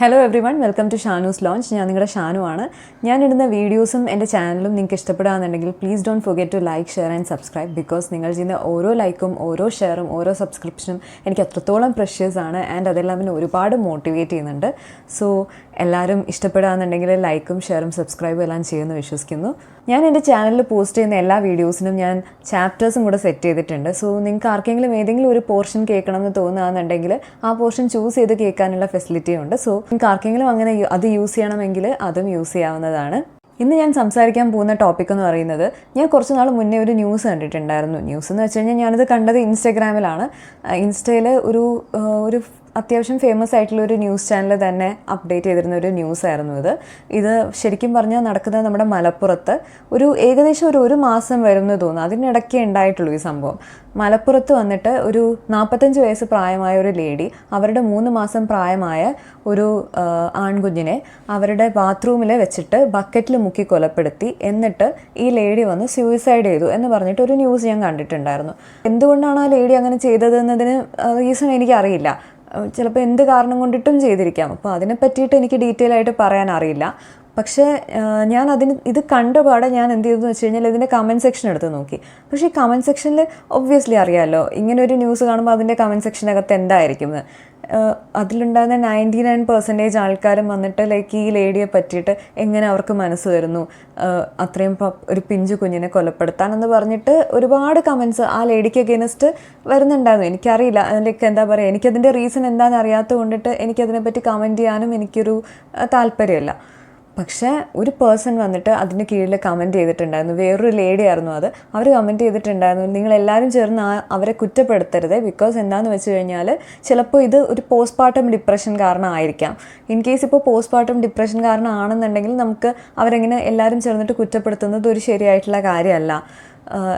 Hello every one welcome to Shanu's lounge ഞാൻ നിങ്ങളുടെ ഷാനു ആണ്. ഞാൻ ഇടുന്ന വീഡിയോസും എന്റെ ചാനലും നിങ്ങൾക്ക് ഇഷ്ടപ്പെടുകയാണെന്നുണ്ടെങ്കിൽ please don't forget to like share and subscribe because നിങ്ങൾ ചെയ്യുന്ന ഓരോ ലൈക്കും ഓരോ ഷെയറും ഓരോ സബ്സ്ക്രിപ്ഷനും എനിക്ക് അത്രത്തോളം പ്രഷ്യസ് ആണ് ആൻഡ് അതെല്ലാം എന്നെ ഒരുപാട് മോട്ടിവേറ്റ് ചെയ്യുന്നുണ്ട്. സോ എല്ലാവരും ഇഷ്ടപ്പെടുകയാണെന്നുണ്ടെങ്കിൽ ലൈക്കും ഷെയറും സബ്സ്ക്രൈബും എല്ലാം ചെയ്യുമെന്ന് വിശ്വസിക്കുന്നു. ഞാൻ എന്റെ ചാനലിൽ പോസ്റ്റ് ചെയ്യുന്ന എല്ലാ വീഡിയോസിനും ഞാൻ ചാപ്റ്റേഴ്സും കൂടെ സെറ്റ് ചെയ്തിട്ടുണ്ട്. സോ നിങ്ങൾക്ക് ആർക്കെങ്കിലും ഏതെങ്കിലും ഒരു പോർഷൻ കേൾക്കണം എന്ന് തോന്നുകയാണെന്നുണ്ടെങ്കിൽ ആ പോർഷൻ ചൂസ് ചെയ്ത് കേൾക്കാനുള്ള ഫെസിലിറ്റി ഉണ്ട്. സോ നിങ്ങൾക്ക് ആർക്കെങ്കിലും അങ്ങനെ അത് യൂസ് ചെയ്യണമെങ്കിൽ അതും യൂസ് ചെയ്യാവുന്നതാണ്. ഇന്ന് ഞാൻ സംസാരിക്കാൻ പോകുന്ന ടോപ്പിക് എന്ന് പറയുന്നത് ഞാൻ കുറച്ച് നാൾ മുന്നേ ഒരു ന്യൂസ് കണ്ടിട്ടുണ്ടായിരുന്നു. ന്യൂസ് എന്ന് വെച്ച് കഴിഞ്ഞാൽ ഞാനത് കണ്ടത് ഇൻസ്റ്റഗ്രാമിലാണ് ഇൻസ്റ്റയിൽ ഒരു ഒരു അത്യാവശ്യം ഫേമസ് ആയിട്ടുള്ള ഒരു ന്യൂസ് ചാനൽ തന്നെ അപ്ഡേറ്റ് ചെയ്തിരുന്ന ഒരു ന്യൂസ് ആയിരുന്നു ഇത്. ഇത് ശരിക്കും പറഞ്ഞാൽ നടക്കുന്നത് നമ്മുടെ മലപ്പുറത്ത്. ഒരു ഏകദേശം ഒരു ഒരു മാസം വരും എന്ന് തോന്നുന്നു. അതിനിടയ്ക്കേ ഉണ്ടായിട്ടുള്ളൂ ഈ സംഭവം. മലപ്പുറത്ത് വന്നിട്ട് ഒരു നാൽപ്പത്തഞ്ച് വയസ്സ് പ്രായമായ ഒരു ലേഡി അവരുടെ മൂന്ന് മാസം പ്രായമായ ഒരു ആൺകുഞ്ഞിനെ അവരുടെ ബാത്റൂമിൽ വെച്ചിട്ട് ബക്കറ്റിൽ മുക്കി കൊലപ്പെടുത്തി. എന്നിട്ട് ഈ ലേഡി വന്ന് സൂയിസൈഡ് ചെയ്തു എന്ന് പറഞ്ഞിട്ട് ഒരു ന്യൂസ് ഞാൻ കണ്ടിട്ടുണ്ടായിരുന്നു. എന്തുകൊണ്ടാണ് ആ ലേഡി അങ്ങനെ ചെയ്തത് എന്നതിന് റീസൺ എനിക്കറിയില്ല. ചിലപ്പോൾ എന്ത് കാരണം കൊണ്ടിട്ടും ചെയ്തിരിക്കാം. അപ്പോൾ അതിനെ പറ്റിയിട്ട് എനിക്ക് ഡീറ്റെയിൽ ആയിട്ട് പറയാൻ അറിയില്ല. പക്ഷേ ഞാൻ അതിന് ഇത് കണ്ട പാടെ ഞാൻ എന്ത് ചെയ്തെന്ന് വെച്ച് കഴിഞ്ഞാൽ ഇതിന്റെ കമന്റ് സെക്ഷൻ എടുത്ത് നോക്കി. പക്ഷേ ഈ കമന്റ് സെക്ഷനിൽ ഒബ്വിയസ്ലി അറിയാമല്ലോ ഇങ്ങനെ ഒരു ന്യൂസ് കാണുമ്പോൾ അതിന്റെ കമന്റ് സെക്ഷനകത്ത് എന്തായിരിക്കും? എന്ന്. അതിലുണ്ടാകുന്ന നയന്റി നയൻ പെർസെന്റേജ് ആൾക്കാരും വന്നിട്ട് ലൈക്ക് ഈ ലേഡിയെ പറ്റിയിട്ട് എങ്ങനെ അവർക്ക് മനസ്സ് വരുന്നു? അത്രയും ഒരു പിഞ്ചു കുഞ്ഞിനെ കൊലപ്പെടുത്താനെന്ന് പറഞ്ഞിട്ട് ഒരുപാട് കമൻസ് ആ ലേഡിക്ക് അഗേൻസ്റ്റ് വരുന്നുണ്ടായിരുന്നു. എനിക്കറിയില്ല ലൈക്ക് എന്താ പറയുക എനിക്കതിന്റെ റീസൺ എന്താണെന്ന് അറിയാത്തത് കൊണ്ടിട്ട് എനിക്കതിനെപ്പറ്റി കമന്റ് ചെയ്യാനും എനിക്കൊരു താല്പര്യമില്ല. പക്ഷേ ഒരു പേഴ്സൺ വന്നിട്ട് അതിന് കീഴിൽ കമന്റ് ചെയ്തിട്ടുണ്ടായിരുന്നു. വേറൊരു ലേഡി ആയിരുന്നു അത്. അവർ കമന്റ് ചെയ്തിട്ടുണ്ടായിരുന്നു. നിങ്ങൾ എല്ലാവരും ചേർന്ന് ആ അവരെ കുറ്റപ്പെടുത്തരുത്. ബിക്കോസ് എന്താണെന്ന് വെച്ച് കഴിഞ്ഞാൽ ചിലപ്പോൾ ഇത് ഒരു പോസ്റ്റ്മോർട്ടം ഡിപ്രഷൻ കാരണമായിരിക്കാം. ഇൻ കേസ് ഇപ്പോൾ പോസ്റ്റ്മോർട്ടം ഡിപ്രഷൻ കാരണമാണെന്നുണ്ടെങ്കിൽ നമുക്ക് അവരെങ്ങനെ എല്ലാവരും ചേർന്നിട്ട് കുറ്റപ്പെടുത്തുന്നത് ഒരു ശരിയായിട്ടുള്ള കാര്യമല്ല.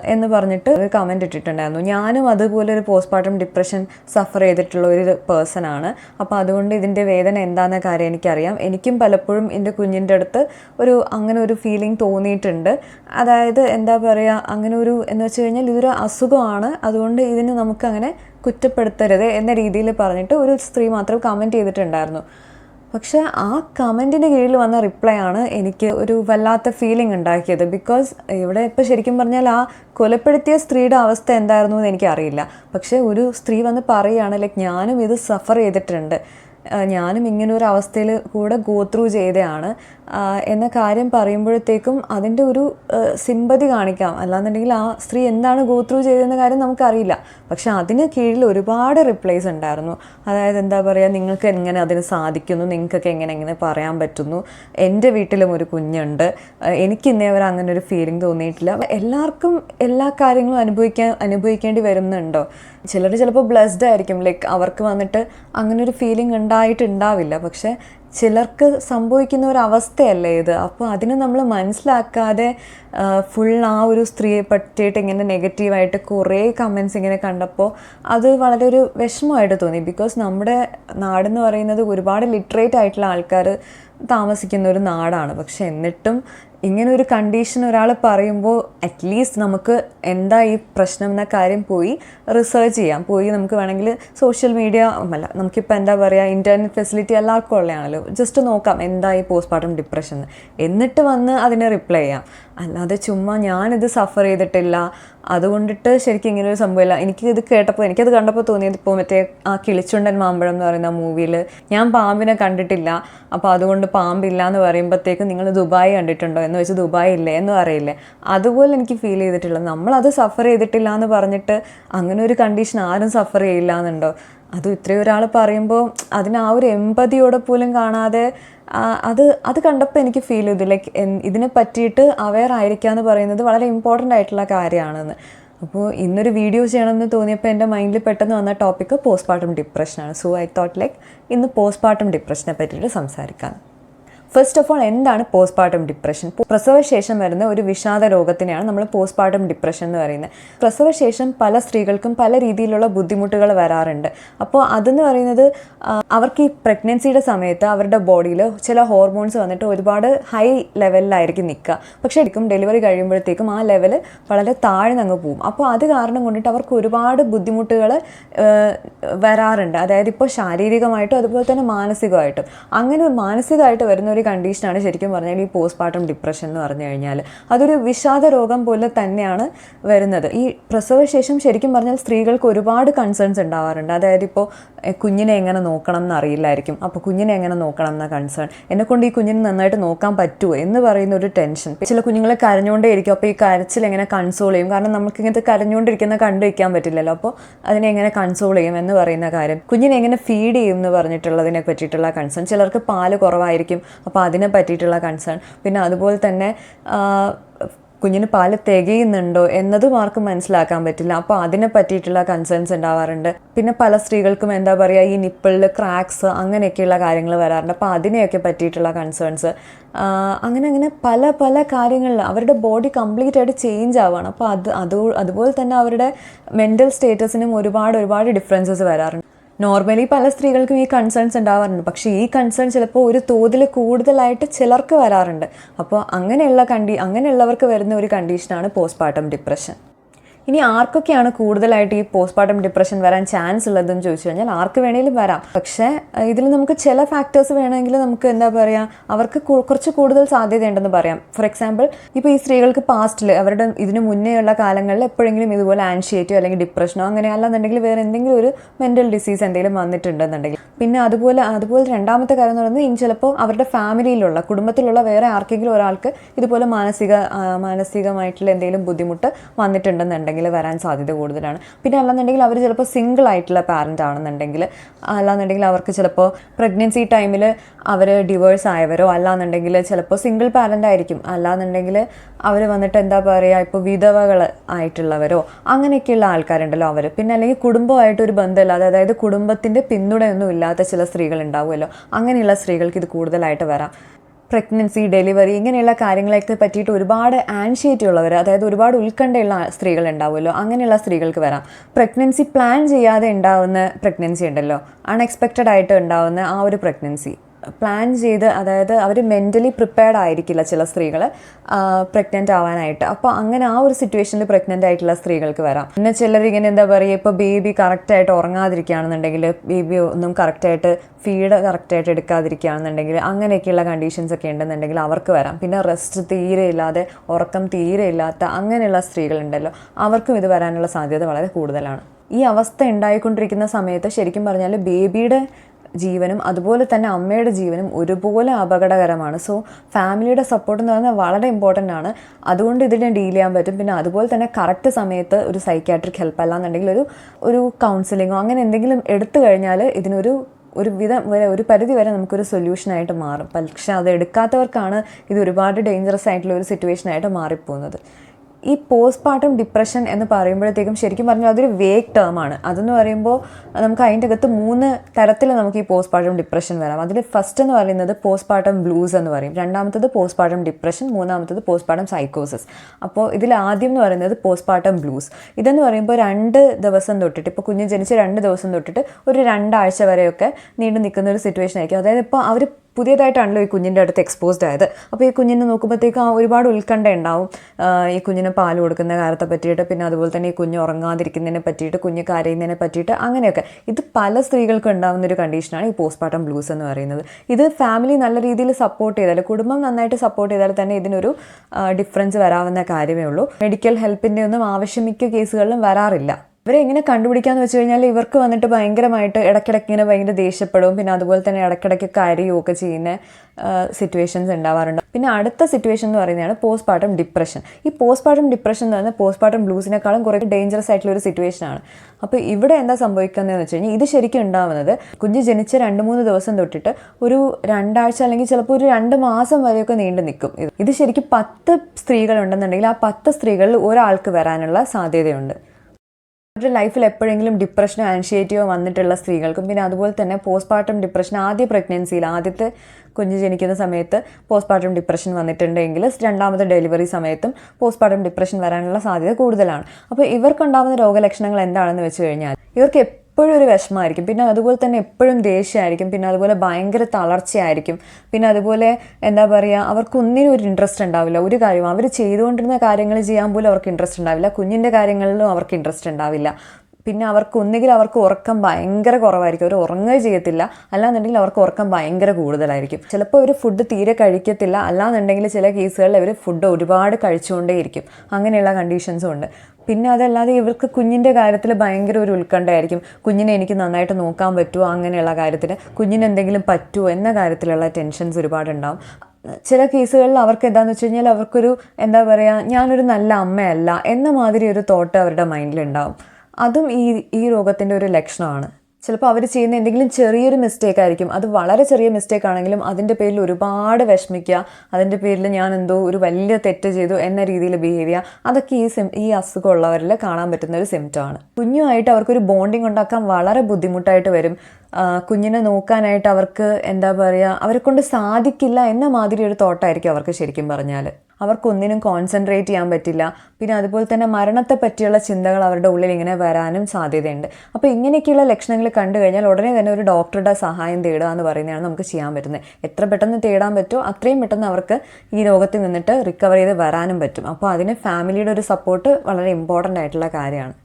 എന്ന് പറഞ്ഞിട്ട് ഒരു കമന്റ് ഇട്ടിട്ടുണ്ടായിരുന്നു. ഞാനും അതുപോലെ ഒരു പോസ്റ്റ്മോർട്ടം ഡിപ്രഷൻ സഫർ ചെയ്തിട്ടുള്ള ഒരു പേഴ്സൺ ആണ്. അപ്പോൾ അതുകൊണ്ട് ഇതിന്റെ വേദന എന്താണെന്ന കാര്യം എനിക്കറിയാം. എനിക്കും പലപ്പോഴും എന്റെ കുഞ്ഞിന്റെ അടുത്ത് ഒരു അങ്ങനെ ഒരു ഫീലിംഗ് തോന്നിയിട്ടുണ്ട്. അതായത് എന്താ പറയുക അങ്ങനെ ഒരു എന്ന് വെച്ച് കഴിഞ്ഞാൽ ഇതൊരു അസുഖമാണ്. അതുകൊണ്ട് ഇതിന് നമുക്കങ്ങനെ കുറ്റപ്പെടുത്തരുത് എന്ന രീതിയിൽ പറഞ്ഞിട്ട് ഒരു സ്ത്രീ മാത്രം കമന്റ് ചെയ്തിട്ടുണ്ടായിരുന്നു. പക്ഷേ ആ കമന്റിന് കീഴിൽ വന്ന റിപ്ലൈ ആണ് എനിക്ക് ഒരു വല്ലാത്ത ഫീലിംഗ് ഉണ്ടാക്കിയത്. ബിക്കോസ് ഇവിടെ ഇപ്പോൾ ശരിക്കും പറഞ്ഞാൽ ആ കൊലപ്പെടുത്തിയ സ്ത്രീയുടെ അവസ്ഥ എന്തായിരുന്നു എന്ന് എനിക്കറിയില്ല പക്ഷേ ഒരു സ്ത്രീ വന്ന് പറയുകയാണ് ലൈക്ക് ഞാനും ഇത് സഫർ ചെയ്തിട്ടുണ്ട്. ഞാനും ഇങ്ങനെ ഒരു അവസ്ഥയിൽ കൂടെ ഗോ ത്രൂ ചെയ്തതാണ്. എന്ന കാര്യം പറയുമ്പോഴത്തേക്കും അതിന്റെ ഒരു സിമ്പതി കാണിക്കാം. അല്ലാന്നുണ്ടെങ്കിൽ ആ സ്ത്രീ എന്താണ് ഗോ ത്രൂ ചെയ്തതെന്ന കാര്യം നമുക്കറിയില്ല. പക്ഷെ അതിന് കീഴിൽ ഒരുപാട് റിപ്ലൈസ് ഉണ്ടായിരുന്നു. അതായത് എന്താ പറയുക നിങ്ങൾക്ക് എങ്ങനെ അതിന് സാധിക്കുന്നു? നിങ്ങൾക്കൊക്കെ എങ്ങനെ എങ്ങനെ പറയാൻ പറ്റുന്നു? എന്റെ വീട്ടിലും ഒരു കുഞ്ഞുണ്ട്. എനിക്ക് ഇന്നേ വരെ അങ്ങനെ ഒരു ഫീലിംഗ് തോന്നിയിട്ടില്ല. എല്ലാവർക്കും എല്ലാ കാര്യങ്ങളും അനുഭവിക്കാൻ അനുഭവിക്കേണ്ടി വരുന്നുണ്ടോ? ചിലർ ചിലപ്പോൾ ബ്ലെസ്ഡ് ആയിരിക്കും. ലൈക്ക് അവർക്ക് വന്നിട്ട് അങ്ങനെ ഒരു ഫീലിംഗ് ഉണ്ടായിട്ടുണ്ടാവില്ല. പക്ഷേ ചിലർക്ക് സംഭവിക്കുന്ന ഒരു അവസ്ഥയല്ലേ ഇത്? അപ്പോൾ അതിനെ നമ്മൾ മനസ്സിലാക്കാതെ ഫുൾ ആ ഒരു സ്ത്രീയെ പറ്റിയിട്ട് ഇങ്ങനെ നെഗറ്റീവായിട്ട് കുറേ കമൻസ് ഇങ്ങനെ കണ്ടപ്പോൾ അത് വളരെ ഒരു വിഷമമായിട്ട് തോന്നി. ബിക്കോസ് നമ്മുടെ നാടെന്ന് പറയുന്നത് ഒരുപാട് ലിറ്ററേറ്റ് ആയിട്ടുള്ള ആൾക്കാർ താമസിക്കുന്ന ഒരു നാടാണ്. പക്ഷെ എന്നിട്ടും ഇങ്ങനെ ഒരു കണ്ടീഷൻ ഒരാൾ പറയുമ്പോൾ അറ്റ്ലീസ്റ്റ് നമുക്ക് എന്താ ഈ പ്രശ്നം എന്ന കാര്യം പോയി റിസർച്ച് ചെയ്യാം. പോയി നമുക്ക് വേണമെങ്കിൽ സോഷ്യൽ മീഡിയ അല്ല നമുക്കിപ്പോൾ എന്താ പറയുക ഇന്റർനെറ്റ് ഫെസിലിറ്റി എല്ലാവർക്കും ഉള്ളതാണല്ലോ. ജസ്റ്റ് നോക്കാം എന്താ ഈ പോസ്റ്റ്മോർട്ടം ഡിപ്രഷൻ എന്നിട്ട് വന്ന് അതിനെ റിപ്ലൈ ചെയ്യാം. അല്ലാതെ ചുമ്മാ ഞാനിത് സഫർ ചെയ്തിട്ടില്ല. അതുകൊണ്ടിട്ട് ശരിക്കും ഇങ്ങനെ ഒരു സംഭവമില്ല. എനിക്ക് ഇത് കേട്ടപ്പോൾ എനിക്കത് കണ്ടപ്പോൾ തോന്നിയത് ഇപ്പോൾ മറ്റേ ആ കിളിച്ചുണ്ടൻ മാമ്പഴം എന്ന് പറയുന്ന മൂവിയിൽ ഞാൻ പാമ്പിനെ കണ്ടിട്ടില്ല. അപ്പോൾ അതുകൊണ്ട് പാമ്പില്ല എന്ന് പറയുമ്പോഴത്തേക്കും നിങ്ങൾ ദുബായ് കണ്ടിട്ടുണ്ടോ? എന്ന് വെച്ച് ദുബായ് ഇല്ലേ എന്ന് അറിയില്ലേ അതുപോലെ എനിക്ക് ഫീൽ ചെയ്തിട്ടുള്ളത് നമ്മളത് സഫർ ചെയ്തിട്ടില്ല എന്ന് പറഞ്ഞിട്ട് അങ്ങനെ ഒരു കണ്ടീഷൻ ആരും സഫർ ചെയ്യില്ല എന്നുണ്ടോ? അതും ഇത്രയും ഒരാൾ പറയുമ്പോൾ അതിന് ആ ഒരു എമ്പതിയോടെ പോലും കാണാതെ അത് അത് കണ്ടപ്പോൾ എനിക്ക് ഫീൽ ചെയ്തു. ലൈക്ക് ഇതിനെ പറ്റിയിട്ട് അവെയർ ആയിരിക്കുക എന്ന് പറയുന്നത് വളരെ ഇമ്പോർട്ടന്റ് ആയിട്ടുള്ള കാര്യമാണെന്ന്. അപ്പോൾ ഇന്നൊരു വീഡിയോ ചെയ്യണമെന്ന് തോന്നിയപ്പോൾ എന്റെ മൈൻഡിൽ പെട്ടെന്ന് വന്ന ടോപ്പിക്ക് പോസ്റ്റ്മോർട്ടം ഡിപ്രഷനാണ് സോ ഐ തോട്ട് ലൈക്ക് ഇന്ന് പോസ്റ്റ്മോർട്ടം ഡിപ്രഷനെ പറ്റിയിട്ട് സംസാരിക്കാം. ഫസ്റ്റ് ഓഫ് ഓൾ എന്താണ് പോസ്റ്റ്പാർട്ടം ഡിപ്രഷൻ പ്രസവശേഷം വരുന്ന ഒരു വിഷാദ രോഗത്തിനെയാണ് നമ്മൾ പോസ്റ്റ്പാർട്ടം ഡിപ്രഷൻ എന്ന് പറയുന്നത്. പ്രസവശേഷം പല സ്ത്രീകൾക്കും പല രീതിയിലുള്ള ബുദ്ധിമുട്ടുകൾ വരാറുണ്ട്. അപ്പോൾ അതെന്ന് പറയുന്നത് അവർക്ക് ഈ പ്രഗ്നൻസിയുടെ സമയത്ത് അവരുടെ ബോഡിയിൽ ചില ഹോർമോൺസ് വന്നിട്ട് ഒരുപാട് ഹൈ ലെവലിലായിരിക്കും നിൽക്കുക. പക്ഷേ ശരിക്കും ഡെലിവറി കഴിയുമ്പോഴത്തേക്കും ആ ലെവൽ വളരെ താഴ്ന്നങ്ങ് പോകും. അപ്പോൾ അത് കാരണം കൊണ്ടിട്ട് അവർക്ക് ഒരുപാട് ബുദ്ധിമുട്ടുകൾ വരാറുണ്ട്. അതായത് ഇപ്പോൾ ശാരീരികമായിട്ടും അതുപോലെ തന്നെ മാനസികമായിട്ടും. അങ്ങനെ മാനസികമായിട്ട് വരുന്ന ഒരു കണ്ടീഷനാണ് ശരിക്കും പറഞ്ഞാൽ ഈ പോസ്റ്റ്പാർട്ടം ഡിപ്രഷൻ എന്ന് പറഞ്ഞു കഴിഞ്ഞാൽ. അതൊരു വിഷാദ രോഗം പോലെ തന്നെയാണ് വരുന്നത്. ഈ പ്രസവശേഷം ശരിക്കും പറഞ്ഞാൽ സ്ത്രീകൾക്ക് ഒരുപാട് കൺസേൺസ് ഉണ്ടാവാറുണ്ട്. അതായത് ഇപ്പോൾ കുഞ്ഞിനെ എങ്ങനെ നോക്കണം എന്ന് അറിയില്ലായിരിക്കും. അപ്പോൾ കുഞ്ഞിനെ എങ്ങനെ നോക്കണം എന്ന കൺസേൺ എന്നെ കൊണ്ട് ഈ കുഞ്ഞിനെ നന്നായിട്ട് നോക്കാൻ പറ്റുമോ എന്ന് പറയുന്ന ഒരു ടെൻഷൻ ചില കുഞ്ഞുങ്ങളെ കരഞ്ഞുകൊണ്ടേ ഇരിക്കും അപ്പോൾ ഈ കരച്ചിൽ എങ്ങനെ കൺസോൾ ചെയ്യും? കാരണം നമുക്ക് ഇങ്ങനത്തെ കരഞ്ഞുകൊണ്ടിരിക്കുന്ന കണ്ടു വയ്ക്കാൻ പറ്റില്ലല്ലോ. അപ്പോൾ അതിനെ എങ്ങനെ കൺസോൾ ചെയ്യും എന്ന് പറയുന്ന കാര്യം. കുഞ്ഞിനെ എങ്ങനെ ഫീഡ് ചെയ്യും എന്ന് പറഞ്ഞിട്ടുള്ളതിനെ പറ്റിയിട്ടുള്ള കൺസേൺ ചിലർക്ക് പാൽ കുറവായിരിക്കും. അപ്പോൾ അതിനെ പറ്റിയിട്ടുള്ള കൺസേൺ പിന്നെ അതുപോലെ തന്നെ കുഞ്ഞിന് പാൽ തികയുന്നുണ്ടോ എന്നതും ആർക്കും മനസ്സിലാക്കാൻ പറ്റില്ല. അപ്പോൾ അതിനെ പറ്റിയിട്ടുള്ള കൺസേൺസ് ഉണ്ടാവാറുണ്ട്. പിന്നെ പല സ്ത്രീകൾക്കും എന്താ പറയുക ഈ നിപ്പിളിൽ ക്രാക്സ് അങ്ങനെയൊക്കെയുള്ള കാര്യങ്ങൾ വരാറുണ്ട്. അപ്പോൾ അതിനെയൊക്കെ പറ്റിയിട്ടുള്ള കൺസേൺസ് അങ്ങനെ അങ്ങനെ പല പല കാര്യങ്ങളിൽ അവരുടെ ബോഡി കംപ്ലീറ്റ് ആയിട്ട് ചേഞ്ച് ആവുകയാണ് അപ്പോൾ അത് അത് അതുപോലെ തന്നെ അവരുടെ മെന്റൽ സ്റ്റേറ്റസിനും ഒരുപാട് ഒരുപാട് ഡിഫറൻസസ് വരാറുണ്ട്. നോർമലി പല സ്ത്രീകൾക്കും ഈ കൺസേൺസ് ഉണ്ടാവാറുണ്ട്. പക്ഷേ ഈ കൺസേൺ ചിലപ്പോൾ ഒരു തോതിൽ കൂടുതലായിട്ട് ചിലർക്ക് വരാറുണ്ട്. അപ്പോൾ അങ്ങനെയുള്ള കണ്ടി അങ്ങനെയുള്ളവർക്ക് വരുന്ന ഒരു കണ്ടീഷനാണ് പോസ്റ്റ്പാർട്ടം ഡിപ്രഷൻ ഇനി ആർക്കൊക്കെയാണ് കൂടുതലായിട്ട് ഈ പോസ്റ്റ്മോർട്ടം ഡിപ്രഷൻ വരാൻ ചാൻസ് ഉള്ളതെന്ന് ചോദിച്ചു കഴിഞ്ഞാൽ ആർക്ക് വേണേലും വരാം. പക്ഷേ ഇതിൽ നമുക്ക് ചില ഫാക്ടേഴ്സ് വേണമെങ്കിൽ നമുക്ക് എന്താ പറയുക അവർക്ക് കുറച്ച് കൂടുതൽ സാധ്യതയുണ്ടെന്ന് പറയാം. ഫോർ എക്സാമ്പിൾ ഇപ്പോൾ ഈ സ്ത്രീകൾക്ക് പാസ്റ്റിൽ അവരുടെ ഇതിന് മുന്നേയുള്ള കാലങ്ങളിൽ എപ്പോഴെങ്കിലും ഇതുപോലെ ആൻഷിയേറ്റോ അല്ലെങ്കിൽ ഡിപ്രഷനോ അങ്ങനെ അല്ലാന്നുണ്ടെങ്കിൽ വേറെ എന്തെങ്കിലും ഒരു മെന്റൽ ഡിസീസ് എന്തെങ്കിലും വന്നിട്ടുണ്ടെന്നുണ്ടെങ്കിൽ. പിന്നെ അതുപോലെ അതുപോലെ രണ്ടാമത്തെ കാര്യം എന്ന് പറയുന്നത് ഇനി ചിലപ്പോൾ അവരുടെ ഫാമിലിയിലുള്ള കുടുംബത്തിലുള്ള വേറെ ആർക്കെങ്കിലും ഒരാൾക്ക് ഇതുപോലെ മാനസിക മാനസികമായിട്ടുള്ള എന്തെങ്കിലും ബുദ്ധിമുട്ട് വന്നിട്ടുണ്ടെന്നുണ്ടെങ്കിൽ വരാൻ സാധ്യത കൂടുതലാണ്. പിന്നെ അല്ലാന്നുണ്ടെങ്കിൽ അവർ ചിലപ്പോൾ സിംഗിൾ ആയിട്ടുള്ള പാരന്റ് ആണെന്നുണ്ടെങ്കിൽ അല്ലാന്നുണ്ടെങ്കിൽ അവർക്ക് ചിലപ്പോൾ പ്രഗ്നൻസി ടൈമിൽ അവർ ഡിവോഴ്സ് ആയവരോ അല്ലാന്നുണ്ടെങ്കിൽ ചിലപ്പോൾ സിംഗിൾ പാരന്റ് ആയിരിക്കും. അല്ലാന്നുണ്ടെങ്കിൽ അവർ വന്നിട്ട് എന്താ പറയുക ഇപ്പോൾ വിധവകൾ ആയിട്ടുള്ളവരോ അങ്ങനെയൊക്കെയുള്ള ആൾക്കാരുണ്ടല്ലോ അവർ പിന്നെ അല്ലെങ്കിൽ കുടുംബമായിട്ട് ഒരു ബന്ധമില്ലാതെ അതായത് കുടുംബത്തിന്റെ പിന്തുണയൊന്നും ഇല്ലാത്ത ചില സ്ത്രീകൾ ഉണ്ടാവുമല്ലോ. അങ്ങനെയുള്ള സ്ത്രീകൾക്ക് ഇത് കൂടുതലായിട്ട് വരാം. പ്രഗ്നൻസി ഡെലിവറി ഇങ്ങനെയുള്ള കാര്യങ്ങളൊക്കെ പറ്റിയിട്ട് ഒരുപാട് ആൻഷിയേറ്റി ഉള്ളവർ അതായത് ഒരുപാട് ഉത്കണ്ഠയുള്ള സ്ത്രീകൾ ഉണ്ടാവുമല്ലോ അങ്ങനെയുള്ള സ്ത്രീകൾക്ക് വരാം. പ്രഗ്നൻസി പ്ലാൻ ചെയ്യാതെ ഉണ്ടാവുന്ന പ്രഗ്നൻസി ഉണ്ടല്ലോ അൺഎക്സ്പെക്റ്റഡ് ആയിട്ട് ഉണ്ടാവുന്ന ആ ഒരു പ്രഗ്നൻസി പ്ലാൻ ചെയ്ത് അതായത് അവർ മെന്റലി പ്രിപ്പയർഡ് ആയിരിക്കില്ല ചില സ്ത്രീകൾ പ്രഗ്നന്റ് ആവാനായിട്ട്. അപ്പോൾ അങ്ങനെ ആ ഒരു സിറ്റുവേഷനിൽ പ്രഗ്നന്റ് ആയിട്ടുള്ള സ്ത്രീകൾക്ക് വരാം. പിന്നെ ചിലർ ഇങ്ങനെ എന്താ പറയുക ഇപ്പോൾ ബേബി കറക്റ്റായിട്ട് ഉറങ്ങാതിരിക്കുകയാണെന്നുണ്ടെങ്കിൽ ബേബി ഒന്നും കറക്റ്റായിട്ട് ഫീഡ് കറക്റ്റായിട്ട് എടുക്കാതിരിക്കുകയാണെന്നുണ്ടെങ്കിൽ അങ്ങനെയൊക്കെയുള്ള കണ്ടീഷൻസ് ഒക്കെ ഉണ്ടെന്നുണ്ടെങ്കിൽ അവർക്ക് വരാം. പിന്നെ റെസ്റ്റ് തീരെ ഇല്ലാതെ ഉറക്കം തീരെ ഇല്ലാത്ത അങ്ങനെയുള്ള സ്ത്രീകൾ ഉണ്ടല്ലോ അവർക്കും ഇത് വരാനുള്ള സാധ്യത വളരെ കൂടുതലാണ്. ഈ അവസ്ഥ ഉണ്ടായിക്കൊണ്ടിരിക്കുന്ന സമയത്ത് ശരിക്കും പറഞ്ഞാൽ ബേബിയുടെ ജീവനും അതുപോലെ തന്നെ അമ്മയുടെ ജീവനും ഒരുപോലെ അപകടകരമാണ്. സോ ഫാമിലിയുടെ സപ്പോർട്ട് എന്ന് പറയുന്നത് വളരെ ഇമ്പോർട്ടന്റ് ആണ്. അതുകൊണ്ട് ഇതിനെ ഡീൽ ചെയ്യാൻ പറ്റും. പിന്നെ അതുപോലെ തന്നെ കറക്റ്റ് സമയത്ത് ഒരു സൈക്യാട്രിക് ഹെൽപ്പ് അല്ലാന്നുണ്ടെങ്കിൽ ഒരു ഒരു കൗൺസിലിങ്ങോ അങ്ങനെ എന്തെങ്കിലും എടുത്തു കഴിഞ്ഞാൽ ഇതിനൊരു ഒരു വിധം വരെ ഒരു പരിധി വരെ നമുക്കൊരു സൊല്യൂഷനായിട്ട് മാറും. പക്ഷേ അത് എടുക്കാത്തവർക്കാണ് ഇത് ഒരുപാട് ഡേഞ്ചറസ് ആയിട്ടുള്ള ഒരു സിറ്റുവേഷനായിട്ട് മാറിപ്പോകുന്നത്. ഈ പോസ്റ്റ്പാർട്ടം ഡിപ്രഷൻ എന്ന് പറയുമ്പോഴത്തേക്കും ശരിക്കും പറഞ്ഞാൽ അതൊരു വേഗ് ടേമാണ് അതെന്ന് പറയുമ്പോൾ നമുക്ക് അതിന്റെ അകത്ത് മൂന്ന് തരത്തിൽ നമുക്ക് ഈ പോസ്റ്റ്പാർട്ടം ഡിപ്രഷൻ വരാം. അതിൽ ഫസ്റ്റ് എന്ന് പറയുന്നത് പോസ്റ്റ്പാർട്ടം ബ്ലൂസ് എന്ന് പറയും. രണ്ടാമത്തത് പോസ്റ്റ്പാർട്ടം ഡിപ്രഷൻ മൂന്നാമത്തത് പോസ്റ്റ്പാർട്ടം സൈക്കോസിസ് അപ്പോൾ ഇതിൽ ആദ്യം എന്ന് പറയുന്നത് പോസ്റ്റ്പാർട്ടം ബ്ലൂസ് ഇതെന്ന് പറയുമ്പോൾ രണ്ട് ദിവസം തൊട്ടിട്ട് ഇപ്പോൾ കുഞ്ഞ് ജനിച്ച് രണ്ട് ദിവസം തൊട്ടിട്ട് ഒരു രണ്ടാഴ്ച വരെയൊക്കെ നീണ്ടു നിൽക്കുന്ന ഒരു സിറ്റുവേഷൻ ആയിരിക്കും. അതായത് ഇപ്പോൾ അവർ പുതിയതായിട്ടാണല്ലോ ഈ കുഞ്ഞിന്റെ അടുത്ത് എക്സ്പോസ്ഡ് ആയത്. അപ്പോൾ ഈ കുഞ്ഞിനെ നോക്കുമ്പോഴത്തേക്ക് ഒരുപാട് ഉത്കണ്ഠ ഉണ്ടാവും. ഈ കുഞ്ഞിന് പാൽ കൊടുക്കുന്ന കാര്യത്തെ പറ്റിയിട്ട് പിന്നെ അതുപോലെ തന്നെ ഈ കുഞ്ഞ് ഉറങ്ങാതിരിക്കുന്നതിനെ പറ്റിയിട്ട് കുഞ്ഞ് കരയുന്നതിനെ പറ്റിയിട്ട് അങ്ങനെയൊക്കെ. ഇത് പല സ്ത്രീകൾക്കും ഉണ്ടാകുന്ന ഒരു കണ്ടീഷനാണ് ഈ പോസ്റ്റ്പാർട്ടം ബ്ലൂസ് എന്ന് പറയുന്നത്. ഇത് ഫാമിലി നല്ല രീതിയിൽ സപ്പോർട്ട് ചെയ്താൽ കുടുംബം നന്നായിട്ട് സപ്പോർട്ട് ചെയ്താൽ തന്നെ ഇതിനൊരു ഡിഫറൻസ് വരാവുന്ന കാര്യമേ ഉള്ളൂ. മെഡിക്കൽ ഹെൽപ്പിന്റെ ഒന്നും ആവശ്യമിക്ക കേസുകളിലും വരാറില്ല. ഇവരെ എങ്ങനെ കണ്ടുപിടിക്കാന്ന് വെച്ച് കഴിഞ്ഞാൽ ഇവർക്ക് വന്നിട്ട് ഭയങ്കരമായിട്ട് ഇടയ്ക്കിടയ്ക്ക് ഇങ്ങനെ ഭയങ്കര ദേഷ്യപ്പെടും. പിന്നെ അതുപോലെ തന്നെ ഇടയ്ക്കിടയ്ക്ക് കരയുമൊക്കെ ചെയ്യുന്ന സിറ്റുവേഷൻസ് ഉണ്ടാവാറുണ്ട്. പിന്നെ അടുത്ത സിറ്റുവേഷൻ എന്ന് പറയുന്നതാണ് പോസ്റ്റ് പാർട്ടം ഡിപ്രഷൻ ഈ പോസ്റ്റ് പാർട്ടം ഡിപ്രഷൻ എന്ന് പറയുന്നത് പോസ്റ്റ്പാർട്ടം ബ്ലൂസിനേക്കാളും കുറേ ഡേഞ്ചറസ് ആയിട്ടുള്ള ഒരു സിറ്റുവേഷൻ ആണ്. അപ്പോൾ ഇവിടെ എന്താ സംഭവിക്കുന്നതെന്ന് വെച്ച് കഴിഞ്ഞാൽ ഇത് ശരിക്കും ഉണ്ടാവുന്നത് കുഞ്ഞ് ജനിച്ച രണ്ട് മൂന്ന് ദിവസം തൊട്ടിട്ട് ഒരു രണ്ടാഴ്ച അല്ലെങ്കിൽ ചിലപ്പോൾ ഒരു രണ്ട് മാസം വരെയൊക്കെ നീണ്ടു നിൽക്കും ഇത് ശരിക്കും പത്ത് സ്ത്രീകളുണ്ടെന്നുണ്ടെങ്കിൽ ആ പത്ത് സ്ത്രീകളിൽ ഒരാൾക്ക് വരാനുള്ള സാധ്യതയുണ്ട്. അവരുടെ ലൈഫിൽ എപ്പോഴെങ്കിലും ഡിപ്രഷനോ ആൻഷ്യറ്റിയോ വന്നിട്ടുള്ള സ്ത്രീകൾക്കും പിന്നെ അതുപോലെ തന്നെ പോസ്റ്റ്മോർട്ടം ഡിപ്രഷൻ ആദ്യ പ്രഗ്നൻസിയിൽ ആദ്യത്തെ കുഞ്ഞ് ജനിക്കുന്ന സമയത്ത് പോസ്റ്റ്മോർട്ടം ഡിപ്രഷൻ വന്നിട്ടുണ്ടെങ്കിൽ രണ്ടാമത്തെ ഡെലിവറി സമയത്തും പോസ്റ്റ്മോർട്ടം ഡിപ്രഷൻ വരാനുള്ള സാധ്യത കൂടുതലാണ്. അപ്പോൾ ഇവർക്കുണ്ടാകുന്ന രോഗലക്ഷണങ്ങൾ എന്താണെന്ന് വെച്ച് കഴിഞ്ഞാൽ ഇവർക്ക് എപ്പോഴും ഒരു വിഷമമായിരിക്കും. പിന്നെ അതുപോലെ തന്നെ എപ്പോഴും ദേഷ്യമായിരിക്കും. പിന്നെ അതുപോലെ ഭയങ്കര തളർച്ചയായിരിക്കും. പിന്നെ അതുപോലെ എന്താ പറയുക അവർക്ക് ഒന്നിനും ഒരു ഇൻട്രസ്റ്റ് ഉണ്ടാവില്ല. ഒരു കാര്യം അവർ ചെയ്തുകൊണ്ടിരുന്ന കാര്യങ്ങൾ ചെയ്യാൻ പോലും അവർക്ക് ഇൻട്രസ്റ്റ് ഉണ്ടാവില്ല. കുഞ്ഞിന്റെ കാര്യങ്ങളിലും അവർക്ക് ഇൻട്രസ്റ്റ് ഉണ്ടാവില്ല. പിന്നെ അവർക്ക് ഒന്നുകിൽ അവർക്ക് ഉറക്കം ഭയങ്കര കുറവായിരിക്കും. അവർ ഉറങ്ങുക ചെയ്യത്തില്ല. അല്ലാന്നുണ്ടെങ്കിൽ അവർക്ക് ഉറക്കം ഭയങ്കര കൂടുതലായിരിക്കും. ചിലപ്പോൾ അവർ ഫുഡ് തീരെ കഴിക്കത്തില്ല. അല്ലാന്നുണ്ടെങ്കിൽ ചില കേസുകളിൽ അവർ ഫുഡ് ഒരുപാട് കഴിച്ചുകൊണ്ടേയിരിക്കും. അങ്ങനെയുള്ള കണ്ടീഷൻസും ഉണ്ട്. പിന്നെ അതല്ലാതെ ഇവർക്ക് കുഞ്ഞിന്റെ കാര്യത്തിൽ ഭയങ്കര ഒരു ഉത്കണ്ഠയായിരിക്കും. കുഞ്ഞിനെ എനിക്ക് നന്നായിട്ട് നോക്കാൻ പറ്റുമോ അങ്ങനെയുള്ള കാര്യത്തിൽ കുഞ്ഞിന് എന്തെങ്കിലും പറ്റുമോ എന്ന കാര്യത്തിലുള്ള ടെൻഷൻസ് ഒരുപാടുണ്ടാവും. ചില കേസുകളിൽ അവർക്ക് എന്താണെന്ന് വെച്ച് കഴിഞ്ഞാൽ അവർക്കൊരു എന്താ പറയുക ഞാനൊരു നല്ല അമ്മയല്ല എന്ന മാതിരി ഒരു തോട്ട് അവരുടെ മൈൻഡിലുണ്ടാവും അതും ഈ ഈ രോഗത്തിന്റെ ഒരു ലക്ഷണമാണ്. ചിലപ്പോൾ അവർ ചെയ്യുന്ന എന്തെങ്കിലും ചെറിയൊരു മിസ്റ്റേക്ക് ആയിരിക്കും. അത് വളരെ ചെറിയ മിസ്റ്റേക്ക് ആണെങ്കിലും അതിന്റെ പേരിൽ ഒരുപാട് വിഷമിക്കുക. അതിന്റെ പേരിൽ ഞാൻ എന്തോ ഒരു വലിയ തെറ്റ് ചെയ്തു എന്ന രീതിയിൽ ബിഹേവ് ചെയ്യുക. അതൊക്കെ ഈ സിം ഈ അസുഖമുള്ളവരിൽ കാണാൻ പറ്റുന്ന ഒരു സിംറ്റമാണ് കുഞ്ഞുമായിട്ട് അവർക്കൊരു ബോണ്ടിങ് ഉണ്ടാക്കാൻ വളരെ ബുദ്ധിമുട്ടായിട്ട് വരും. കുഞ്ഞിനെ നോക്കാനായിട്ട് അവർക്ക് എന്താ പറയുക അവരെ കൊണ്ട് സാധിക്കില്ല എന്ന മാതിരി ഒരു തോട്ടായിരിക്കും അവർക്ക് ശരിക്കും പറഞ്ഞാൽ അവർക്കൊന്നിനും കോൺസെൻട്രേറ്റ് ചെയ്യാൻ പറ്റില്ല. പിന്നെ അതുപോലെ തന്നെ മരണത്തെ പറ്റിയുള്ള ചിന്തകൾ അവരുടെ ഉള്ളിൽ ഇങ്ങനെ വരാനും സാധ്യതയുണ്ട്. അപ്പോൾ ഇങ്ങനെയൊക്കെയുള്ള ലക്ഷണങ്ങൾ കണ്ടു കഴിഞ്ഞാൽ ഉടനെ തന്നെ ഒരു ഡോക്ടറുടെ സഹായം തേടുക എന്ന് പറയുന്നതാണ് നമുക്ക് ചെയ്യാൻ പറ്റുന്നത്. എത്ര പെട്ടെന്ന് തേടാൻ പറ്റുമോ അത്രയും പെട്ടെന്ന് അവർക്ക് ഈ രോഗത്തിൽ നിന്നിട്ട് റിക്കവർ ചെയ്ത് വരാനും പറ്റും. അപ്പോൾ അതിന് ഫാമിലിയുടെ ഒരു സപ്പോർട്ട് വളരെ ഇമ്പോർട്ടന്റ് ആയിട്ടുള്ള കാര്യമാണ്.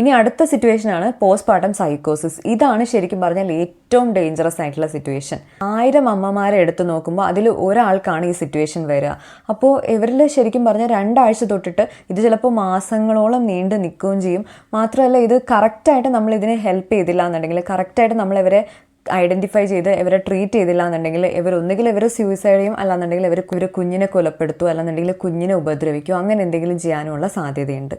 ഇനി അടുത്ത സിറ്റുവേഷനാണ് പോസ്റ്റ്മോർട്ടം സൈക്കോസിസ് ഇതാണ് ശരിക്കും പറഞ്ഞാൽ ഏറ്റവും ഡേഞ്ചറസ് ആയിട്ടുള്ള സിറ്റുവേഷൻ ആയിരം അമ്മമാരെ എടുത്തു നോക്കുമ്പോൾ അതിൽ ഒരാൾക്കാണ് ഈ സിറ്റുവേഷൻ വരിക. അപ്പോൾ ഇവരിൽ ശരിക്കും പറഞ്ഞാൽ രണ്ടാഴ്ച തൊട്ടിട്ട് ഇത് ചിലപ്പോൾ മാസങ്ങളോളം നീണ്ടു നിൽക്കുകയും ചെയ്യും. മാത്രമല്ല ഇത് കറക്റ്റായിട്ട് നമ്മൾ ഇതിനെ ഹെൽപ്പ് ചെയ്തില്ല എന്നുണ്ടെങ്കിൽ കറക്റ്റായിട്ട് ഇവരെ ഐഡന്റിഫൈ ചെയ്ത് ഇവരെ ട്രീറ്റ് ചെയ്തില്ല എന്നുണ്ടെങ്കിൽ ഇവർ ഒന്നുകിൽ ഇവർ സൂയിസൈഡ് ചെയ്യും അല്ലാന്നുണ്ടെങ്കിൽ ഇവർ ഇവർ കുഞ്ഞിനെ കൊലപ്പെടുത്തും അല്ലാന്നുണ്ടെങ്കിൽ കുഞ്ഞിനെ ഉപദ്രവിക്കും. അങ്ങനെ എന്തെങ്കിലും ചെയ്യാനുള്ള സാധ്യതയുണ്ട്.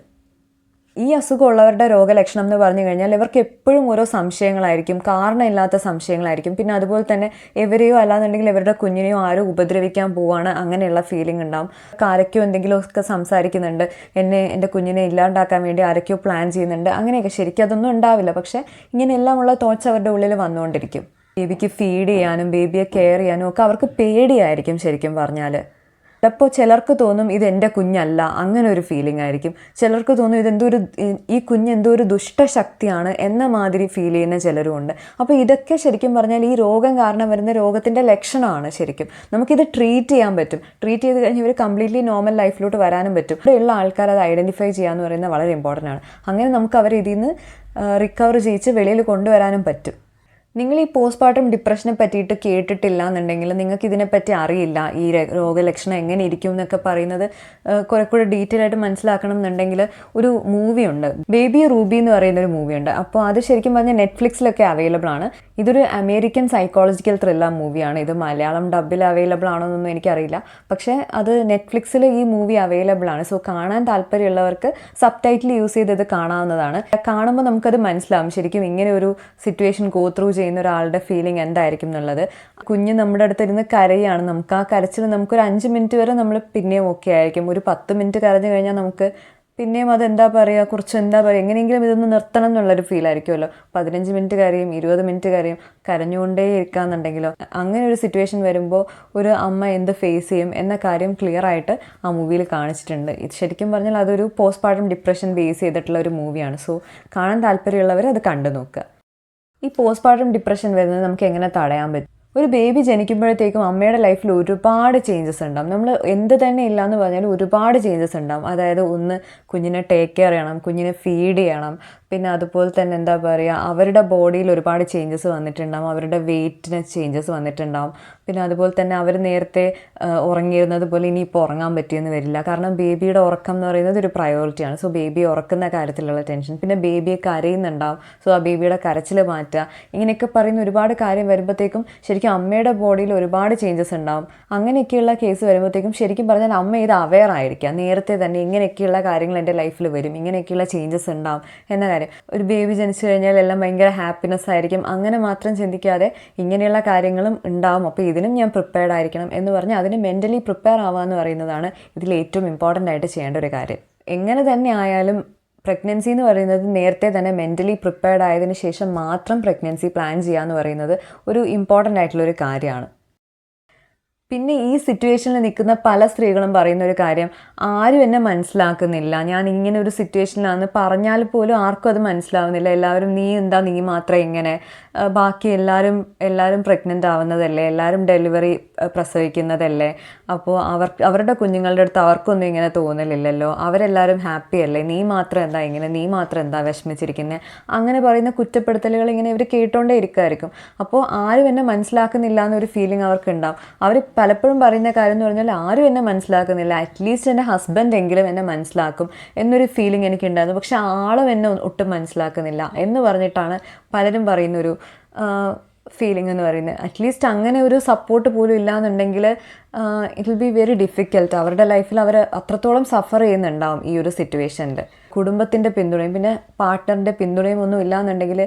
ഈ അസുഖമുള്ളവരുടെ രോഗലക്ഷണം എന്ന് പറഞ്ഞു കഴിഞ്ഞാൽ ഇവർക്ക് എപ്പോഴും ഓരോ സംശയങ്ങളായിരിക്കും കാരണമില്ലാത്ത സംശയങ്ങളായിരിക്കും. പിന്നെ അതുപോലെ തന്നെ ഇവരെയോ അല്ലാന്നുണ്ടെങ്കിൽ ഇവരുടെ കുഞ്ഞിനെയോ ആരോ ഉപദ്രവിക്കാൻ പോവാണ് അങ്ങനെയുള്ള ഫീലിംഗ് ഉണ്ടാവും. ആരൊക്കെയോ എന്തെങ്കിലും ഒക്കെ സംസാരിക്കുന്നുണ്ട് എന്നെ എന്റെ കുഞ്ഞിനെ ഇല്ലാണ്ടാക്കാൻ വേണ്ടി ആരൊക്കെയോ പ്ലാൻ ചെയ്യുന്നുണ്ട് അങ്ങനെയൊക്കെ ശരിക്കും അതൊന്നും ഉണ്ടാവില്ല. പക്ഷേ ഇങ്ങനെയെല്ലാമുള്ള തോട്ട്സ് അവരുടെ ഉള്ളിൽ വന്നുകൊണ്ടിരിക്കും. ബേബിക്ക് ഫീഡ് ചെയ്യാനും ബേബിയെ കെയർ ചെയ്യാനും ഒക്കെ അവർക്ക് പേടിയായിരിക്കും ശരിക്കും പറഞ്ഞാൽ ചിലപ്പോൾ ചിലർക്ക് തോന്നും ഇത് എന്റെ കുഞ്ഞല്ല. അങ്ങനെ ഒരു ഫീലിംഗ് ആയിരിക്കും. ചിലർക്ക് തോന്നും ഇതെന്തോ ഒരു ഈ കുഞ്ഞ് എന്തോ ഒരു ദുഷ്ടശക്തിയാണ് എന്ന മാതിരി ഫീൽ ചെയ്യുന്ന ചിലരും ഉണ്ട്. അപ്പോൾ ഇതൊക്കെ ശരിക്കും പറഞ്ഞാൽ ഈ രോഗം കാരണം വരുന്ന രോഗത്തിന്റെ ലക്ഷണമാണ് ശരിക്കും. നമുക്കിത് ട്രീറ്റ് ചെയ്യാൻ പറ്റും. ട്രീറ്റ് ചെയ്ത് കഴിഞ്ഞ് ഇവർ കംപ്ലീറ്റ്ലി നോർമൽ ലൈഫിലോട്ട് വരാനും പറ്റും. ഇവിടെയുള്ള ആൾക്കാർ അത് ഐഡന്റിഫൈ ചെയ്യാന്ന് പറയുന്നത് വളരെ ഇമ്പോർട്ടന്റ് ആണ്. അങ്ങനെ നമുക്ക് അവരെ ഇതിൽ നിന്ന് റിക്കവർ ചെയ്യിച്ച് വെളിയിൽ കൊണ്ടുവരാനും പറ്റും. നിങ്ങൾ ഈ പോസ്റ്റ്മോർട്ടം ഡിപ്രഷനെ പറ്റിയിട്ട് കേട്ടിട്ടില്ല എന്നുണ്ടെങ്കിൽ നിങ്ങൾക്ക് ഇതിനെപ്പറ്റി അറിയില്ല. ഈ രോഗലക്ഷണം എങ്ങനെ ഇരിക്കും എന്നൊക്കെ പറയുന്നത് കുറെ കൂടെ ഡീറ്റെയിൽ ആയിട്ട് മനസ്സിലാക്കണം എന്നുണ്ടെങ്കിൽ ഒരു മൂവി ഉണ്ട്. ബേബി റൂബി എന്ന് പറയുന്ന ഒരു മൂവി ഉണ്ട്. അപ്പോൾ അത് ശരിക്കും പറഞ്ഞാൽ നെറ്റ്ഫ്ലിക്സിലൊക്കെ അവൈലബിൾ ആണ്. ഇതൊരു അമേരിക്കൻ സൈക്കോളജിക്കൽ ത്രില്ലർ മൂവിയാണ് ഇത് മലയാളം ഡബിൽ അവൈലബിൾ ആണോ എന്നൊന്നും എനിക്കറിയില്ല. പക്ഷേ അത് നെറ്റ്ഫ്ലിക്സിൽ ഈ മൂവി അവൈലബിൾ ആണ്. സോ കാണാൻ താല്പര്യമുള്ളവർക്ക് സബ് ടൈറ്റിൽ യൂസ് ചെയ്ത് ഇത് കാണാവുന്നതാണ്. കാണുമ്പോൾ നമുക്കത് മനസ്സിലാവും. ശരിക്കും ഇങ്ങനെ ഒരു സിറ്റുവേഷൻ ഗോ ത്രൂ ചെയ്യുന്ന ഒരാളുടെ ഫീലിംഗ് എന്തായിരിക്കും എന്നുള്ളത്. കുഞ്ഞ് നമ്മുടെ അടുത്തിരുന്ന് കരയാണ്. നമുക്ക് ആ കരച്ചിൽ നമുക്കൊരു അഞ്ച് മിനിറ്റ് വരെ നമ്മൾ പിന്നെയും ഓക്കെ ആയിരിക്കും. ഒരു പത്ത് മിനിറ്റ് കരഞ്ഞു കഴിഞ്ഞാൽ നമുക്ക് പിന്നെയും അത് എന്താ പറയുക കുറച്ച് എന്താ പറയുക എങ്ങനെയെങ്കിലും ഇതൊന്ന് നിർത്തണം എന്നുള്ളൊരു ഫീൽ ആയിരിക്കുമല്ലോ. പതിനഞ്ച് മിനിറ്റ് കരയും ഇരുപത് മിനിറ്റ് കരയും കരഞ്ഞുകൊണ്ടേ ഇരിക്കാന്നുണ്ടെങ്കിലോ അങ്ങനെ ഒരു സിറ്റുവേഷൻ വരുമ്പോൾ ഒരു അമ്മ എന്ത് ഫേസ് ചെയ്യും എന്ന കാര്യം ക്ലിയർ ആയിട്ട് ആ മൂവിയിൽ കാണിച്ചിട്ടുണ്ട്. ഇത് ശരിക്കും പറഞ്ഞാൽ അതൊരു പോസ്റ്റ്മോർട്ടം ഡിപ്രഷൻ ബേസ് ചെയ്തിട്ടുള്ള ഒരു മൂവിയാണ് സോ കാണാൻ താല്പര്യമുള്ളവർ അത് കണ്ടു നോക്കുക ഈ പോസ്റ്റ്മോർട്ടം ഡിപ്രഷൻ വരുന്നത് നമുക്ക് എങ്ങനെ തടയാൻ പറ്റും? ഒരു ബേബി ജനിക്കുമ്പോഴത്തേക്കും അമ്മയുടെ ലൈഫിൽ ഒരുപാട് ചേഞ്ചസ് ഉണ്ടാവും. നമ്മൾ എന്ത് തന്നെ ഇല്ല എന്ന് പറഞ്ഞാലും ഒരുപാട് ചേഞ്ചസ് ഉണ്ടാവും. അതായത് ഒന്ന് കുഞ്ഞിനെ ടേക്ക് കെയർ ചെയ്യണം കുഞ്ഞിനെ ഫീഡ് ചെയ്യണം. പിന്നെ അതുപോലെ തന്നെ എന്താ പറയുക അവരുടെ ബോഡിയിൽ ഒരുപാട് ചേഞ്ചസ് വന്നിട്ടുണ്ടാവും. അവരുടെ വെയിറ്റിന് ചേഞ്ചസ് വന്നിട്ടുണ്ടാവും. പിന്നെ അതുപോലെ തന്നെ അവർ നേരത്തെ ഉറങ്ങിയിരുന്നത് പോലെ ഇനിയിപ്പോൾ ഉറങ്ങാൻ പറ്റിയെന്ന് വരില്ല. കാരണം ബേബിയുടെ ഉറക്കം എന്ന് പറയുന്നത് ഒരു പ്രയോറിറ്റിയാണ് സോ ബേബി ഉറക്കുന്ന കാര്യത്തിലുള്ള ടെൻഷൻ പിന്നെ ബേബിയെ കരയുന്നുണ്ടാവും. സോ ആ ബേബിയുടെ കരച്ചിൽ മാറ്റുക. ഇങ്ങനെയൊക്കെ പറയുന്ന ഒരുപാട് കാര്യം വരുമ്പോഴത്തേക്കും ശരിക്കും അമ്മയുടെ ബോഡിയിൽ ഒരുപാട് ചേഞ്ചസ് ഉണ്ടാവും. അങ്ങനെയൊക്കെയുള്ള കേസ് വരുമ്പോഴത്തേക്കും ശരിക്കും പറഞ്ഞാൽ അമ്മ ഇത് അവെയർ ആയിരിക്കുക. നേരത്തെ തന്നെ ഇങ്ങനെയൊക്കെയുള്ള കാര്യങ്ങൾ എന്റെ ലൈഫിൽ വരും. ഇങ്ങനെയൊക്കെയുള്ള ചേഞ്ചസ് ഉണ്ടാവും എന്ന കാര്യം. ഒരു ബേബി ജനിച്ചു കഴിഞ്ഞാൽ എല്ലാം ഭയങ്കര ഹാപ്പിനെസ് ആയിരിക്കും. അങ്ങനെ മാത്രം ചിന്തിക്കാതെ ഇങ്ങനെയുള്ള കാര്യങ്ങളും ഉണ്ടാവും. അപ്പോൾ ഇതിനും ഞാൻ പ്രിപ്പയർഡ് ആയിരിക്കണം എന്ന് പറഞ്ഞാൽ അതിന് മെന്റലി പ്രിപ്പയർ ആവുക എന്ന് പറയുന്നതാണ് ഇതിൽ ഏറ്റവും ഇമ്പോർട്ടന്റ് ആയിട്ട് ചെയ്യേണ്ട ഒരു കാര്യം. എങ്ങനെ തന്നെ ആയാലും പ്രഗ്നൻസി എന്ന് പറയുന്നത് നേരത്തെ തന്നെ മെന്റലി പ്രിപ്പയർഡ് ആയതിനു ശേഷം മാത്രം പ്രഗ്നൻസി പ്ലാൻ ചെയ്യുക എന്ന് പറയുന്നത് ഒരു ഇമ്പോർട്ടന്റ് ആയിട്ടുള്ളൊരു കാര്യമാണ്. പിന്നെ ഈ സിറ്റുവേഷനിൽ നിൽക്കുന്ന പല സ്ത്രീകളും പറയുന്ന ഒരു കാര്യം ആരും എന്നെ മനസ്സിലാക്കുന്നില്ല. ഞാൻ ഇങ്ങനെ ഒരു സിറ്റുവേഷനിലാണെന്ന് പറഞ്ഞാൽ പോലും ആർക്കും അത് മനസ്സിലാവുന്നില്ല. എല്ലാവരും നീ എന്താ? നീ മാത്രം ഇങ്ങനെ ബാക്കി എല്ലാവരും എല്ലാവരും പ്രഗ്നന്റ് ആവുന്നതല്ലേ? എല്ലാവരും ഡെലിവറി പ്രസവിക്കുന്നതല്ലേ? അപ്പോൾ അവർ അവരുടെ കുഞ്ഞുങ്ങളുടെ അടുത്ത് അവർക്കൊന്നും ഇങ്ങനെ തോന്നലില്ലല്ലോ. അവരെല്ലാവരും ഹാപ്പി അല്ലേ? നീ മാത്രം എന്താ ഇങ്ങനെ? നീ മാത്രം എന്താ വിഷമിച്ചിരിക്കുന്നത് അങ്ങനെ പറയുന്ന കുറ്റപ്പെടുത്തലുകൾ ഇങ്ങനെ ഇവർ കേട്ടോണ്ടേ ഇരിക്കുമായിരിക്കും അപ്പോൾ ആരും എന്നെ മനസ്സിലാക്കുന്നില്ല എന്നൊരു ഫീലിംഗ് അവർക്ക് ഉണ്ടാവും അവർ പലപ്പോഴും പറയുന്ന കാര്യം എന്ന് പറഞ്ഞാൽ ആരും എന്നെ മനസ്സിലാക്കുന്നില്ല. അറ്റ്ലീസ്റ്റ് എന്റെ ഹസ്ബൻഡ് എങ്കിലും എന്നെ മനസ്സിലാക്കും എന്നൊരു ഫീലിംഗ് എനിക്കുണ്ടായിരുന്നു. പക്ഷെ ആളും എന്നെ ഒട്ടും മനസ്സിലാക്കുന്നില്ല എന്ന് പറഞ്ഞിട്ടാണ് പലരും പറയുന്നൊരു ഫീലിംഗ് എന്ന് പറയുന്നത്. അറ്റ്ലീസ്റ്റ് അങ്ങനെ ഒരു സപ്പോർട്ട് പോലും ഇല്ലാന്നുണ്ടെങ്കിൽ it will be very difficult അവരുടെ ലൈഫിൽ അവർ അത്രത്തോളം സഫർ ചെയ്യുന്നുണ്ടാവും ഈ ഒരു സിറ്റുവേഷനിൽ കുടുംബത്തിന്റെ പിന്തുണയും പിന്നെ പാർട്ട്ണറിന്റെ പിന്തുണയും ഒന്നും ഇല്ലാന്നുണ്ടെങ്കിൽ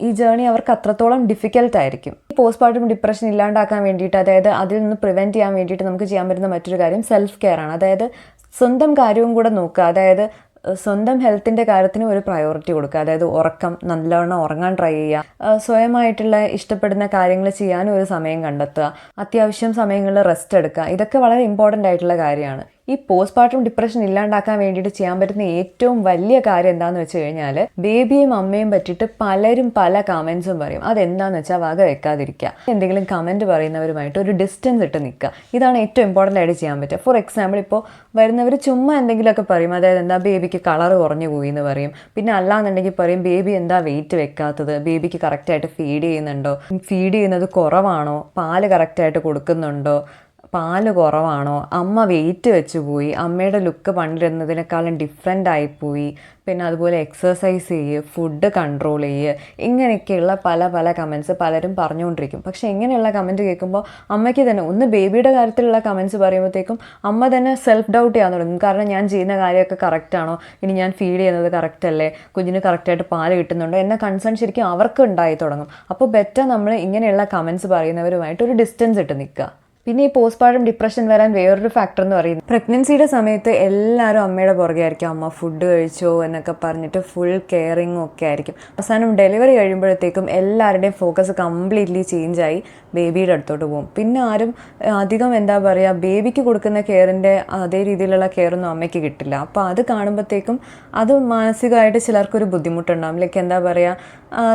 ഈ ജേണി അവർക്ക് അത്രത്തോളം ഡിഫിക്കൽട്ട് ആയിരിക്കും. പോസ്റ്റ്മോർട്ടം ഡിപ്രഷൻ ഇല്ലാണ്ടാക്കാൻ വേണ്ടിയിട്ട് അതായത് അതിൽ നിന്ന് പ്രിവെന്റ് ചെയ്യാൻ വേണ്ടിയിട്ട് നമുക്ക് ചെയ്യാൻ പറ്റുന്ന മറ്റൊരു കാര്യം സെൽഫ് കെയർ ആണ്. അതായത് സ്വന്തം കാര്യവും കൂടെ നോക്കുക. അതായത് സ്വന്തം ഹെൽത്തിന്റെ കാര്യത്തിന് ഒരു പ്രയോറിറ്റി കൊടുക്കുക. അതായത് ഉറക്കം നല്ലവണ്ണം ഉറങ്ങാൻ ട്രൈ ചെയ്യുക. സ്വയമായിട്ടുള്ള ഇഷ്ടപ്പെടുന്ന കാര്യങ്ങൾ ചെയ്യാനും ഒരു സമയം കണ്ടെത്തുക. അത്യാവശ്യം സമയങ്ങളിൽ റെസ്റ്റ് എടുക്കുക. ഇതൊക്കെ വളരെ ഇമ്പോർട്ടന്റ് ആയിട്ടുള്ള കാര്യമാണ്. ഈ പോസ്റ്റ്മോർട്ടം ഡിപ്രഷൻ ഇല്ലാണ്ടാക്കാൻ വേണ്ടിയിട്ട് ചെയ്യാൻ പറ്റുന്ന ഏറ്റവും വലിയ കാര്യം എന്താണെന്ന് വെച്ച് കഴിഞ്ഞാൽ ബേബിയും അമ്മയും പറ്റിയിട്ട് പലരും പല കമൻസും പറയും. അതെന്താണെന്ന് വെച്ചാൽ വക വെക്കാതിരിക്കുക എന്തെങ്കിലും കമന്റ് പറയുന്നവരുമായിട്ട് ഒരു ഡിസ്റ്റൻസ് ഇട്ട് നിൽക്കുക ഇതാണ് ഏറ്റവും ഇമ്പോർട്ടന്റ് ആയിട്ട് ചെയ്യാൻ പറ്റുക. ഫോർ എക്സാമ്പിൾ ഇപ്പോൾ വരുന്നവർ ചുമ്മാ എന്തെങ്കിലുമൊക്കെ പറയും. അതായത് എന്താ ബേബിക്ക് കളർ കുറഞ്ഞു പോയി എന്ന് പറയും. പിന്നെ അല്ലാന്നുണ്ടെങ്കിൽ പറയും ബേബി എന്താ വെയിറ്റ് വെക്കാത്തത്? ബേബിക്ക് കറക്റ്റായിട്ട് ഫീഡ് ചെയ്യുന്നുണ്ടോ? ഫീഡ് ചെയ്യുന്നത് കുറവാണോ? പാൽ കറക്റ്റായിട്ട് കൊടുക്കുന്നുണ്ടോ? പാൽ കുറവാണോ? അമ്മ വെയിറ്റ് വെച്ച് പോയി. അമ്മയുടെ ലുക്ക് പണ്ടിരുന്നതിനേക്കാളും ഡിഫറെന്റ് ആയിപ്പോയി പിന്നെ അതുപോലെ എക്സസൈസ് ചെയ്യുക ഫുഡ് കൺട്രോൾ ചെയ്യുക ഇങ്ങനെയൊക്കെയുള്ള പല പല കമൻസ് പലരും പറഞ്ഞുകൊണ്ടിരിക്കും. പക്ഷേ ഇങ്ങനെയുള്ള കമന്റ് കേൾക്കുമ്പോൾ അമ്മയ്ക്ക് തന്നെ ഒന്ന് ബേബിയുടെ കാര്യത്തിലുള്ള കമൻസ് പറയുമ്പോഴത്തേക്കും അമ്മ തന്നെ സെൽഫ് ഡൗട്ട് ചെയ്യാൻ തുടങ്ങും. കാരണം ഞാൻ ചെയ്യുന്ന കാര്യമൊക്കെ കറക്റ്റാണോ ഇനി ഞാൻ ഫീഡ് ചെയ്യുന്നത് കറക്റ്റ് അല്ലേ? കുഞ്ഞിന് കറക്റ്റായിട്ട് പാൽ കിട്ടുന്നുണ്ടോ? എന്ന കൺസേൺ ശരിക്കും അവർക്ക് ഉണ്ടായി തുടങ്ങും. അപ്പോൾ ബെറ്റർ നമ്മൾ ഇങ്ങനെയുള്ള കമൻസ് പറയുന്നവരുമായിട്ട് ഒരു ഡിസ്റ്റൻസ് ഇട്ട് നിൽക്കുക. പിന്നെ ഈ പോസ്റ്റ്മോർട്ടം ഡിപ്രഷൻ വരാൻ വേറൊരു ഫാക്ടർ എന്ന് പറയുന്നത് പ്രഗ്നൻസിയുടെ സമയത്ത് എല്ലാവരും അമ്മയുടെ പുറകെ ആയിരിക്കും. അമ്മ ഫുഡ് കഴിച്ചോ എന്നൊക്കെ പറഞ്ഞിട്ട് ഫുൾ കെയറിങ്ങും ഒക്കെ ആയിരിക്കും. അവസാനം ഡെലിവറി കഴിയുമ്പോഴത്തേക്കും എല്ലാവരുടെയും ഫോക്കസ് കംപ്ലീറ്റ്ലി ചേഞ്ചായി ബേബിയുടെ അടുത്തോട്ട് പോകും. പിന്നെ ആരും അധികം എന്താ പറയുക ബേബിക്ക് കൊടുക്കുന്ന കെയറിന്റെ അതേ രീതിയിലുള്ള കെയറൊന്നും അമ്മയ്ക്ക് കിട്ടില്ല. അപ്പോൾ അത് കാണുമ്പോഴത്തേക്കും അത് മാനസികമായിട്ട് ചിലർക്കൊരു ബുദ്ധിമുട്ടുണ്ടാകും ലൈക്ക് എന്താ പറയുക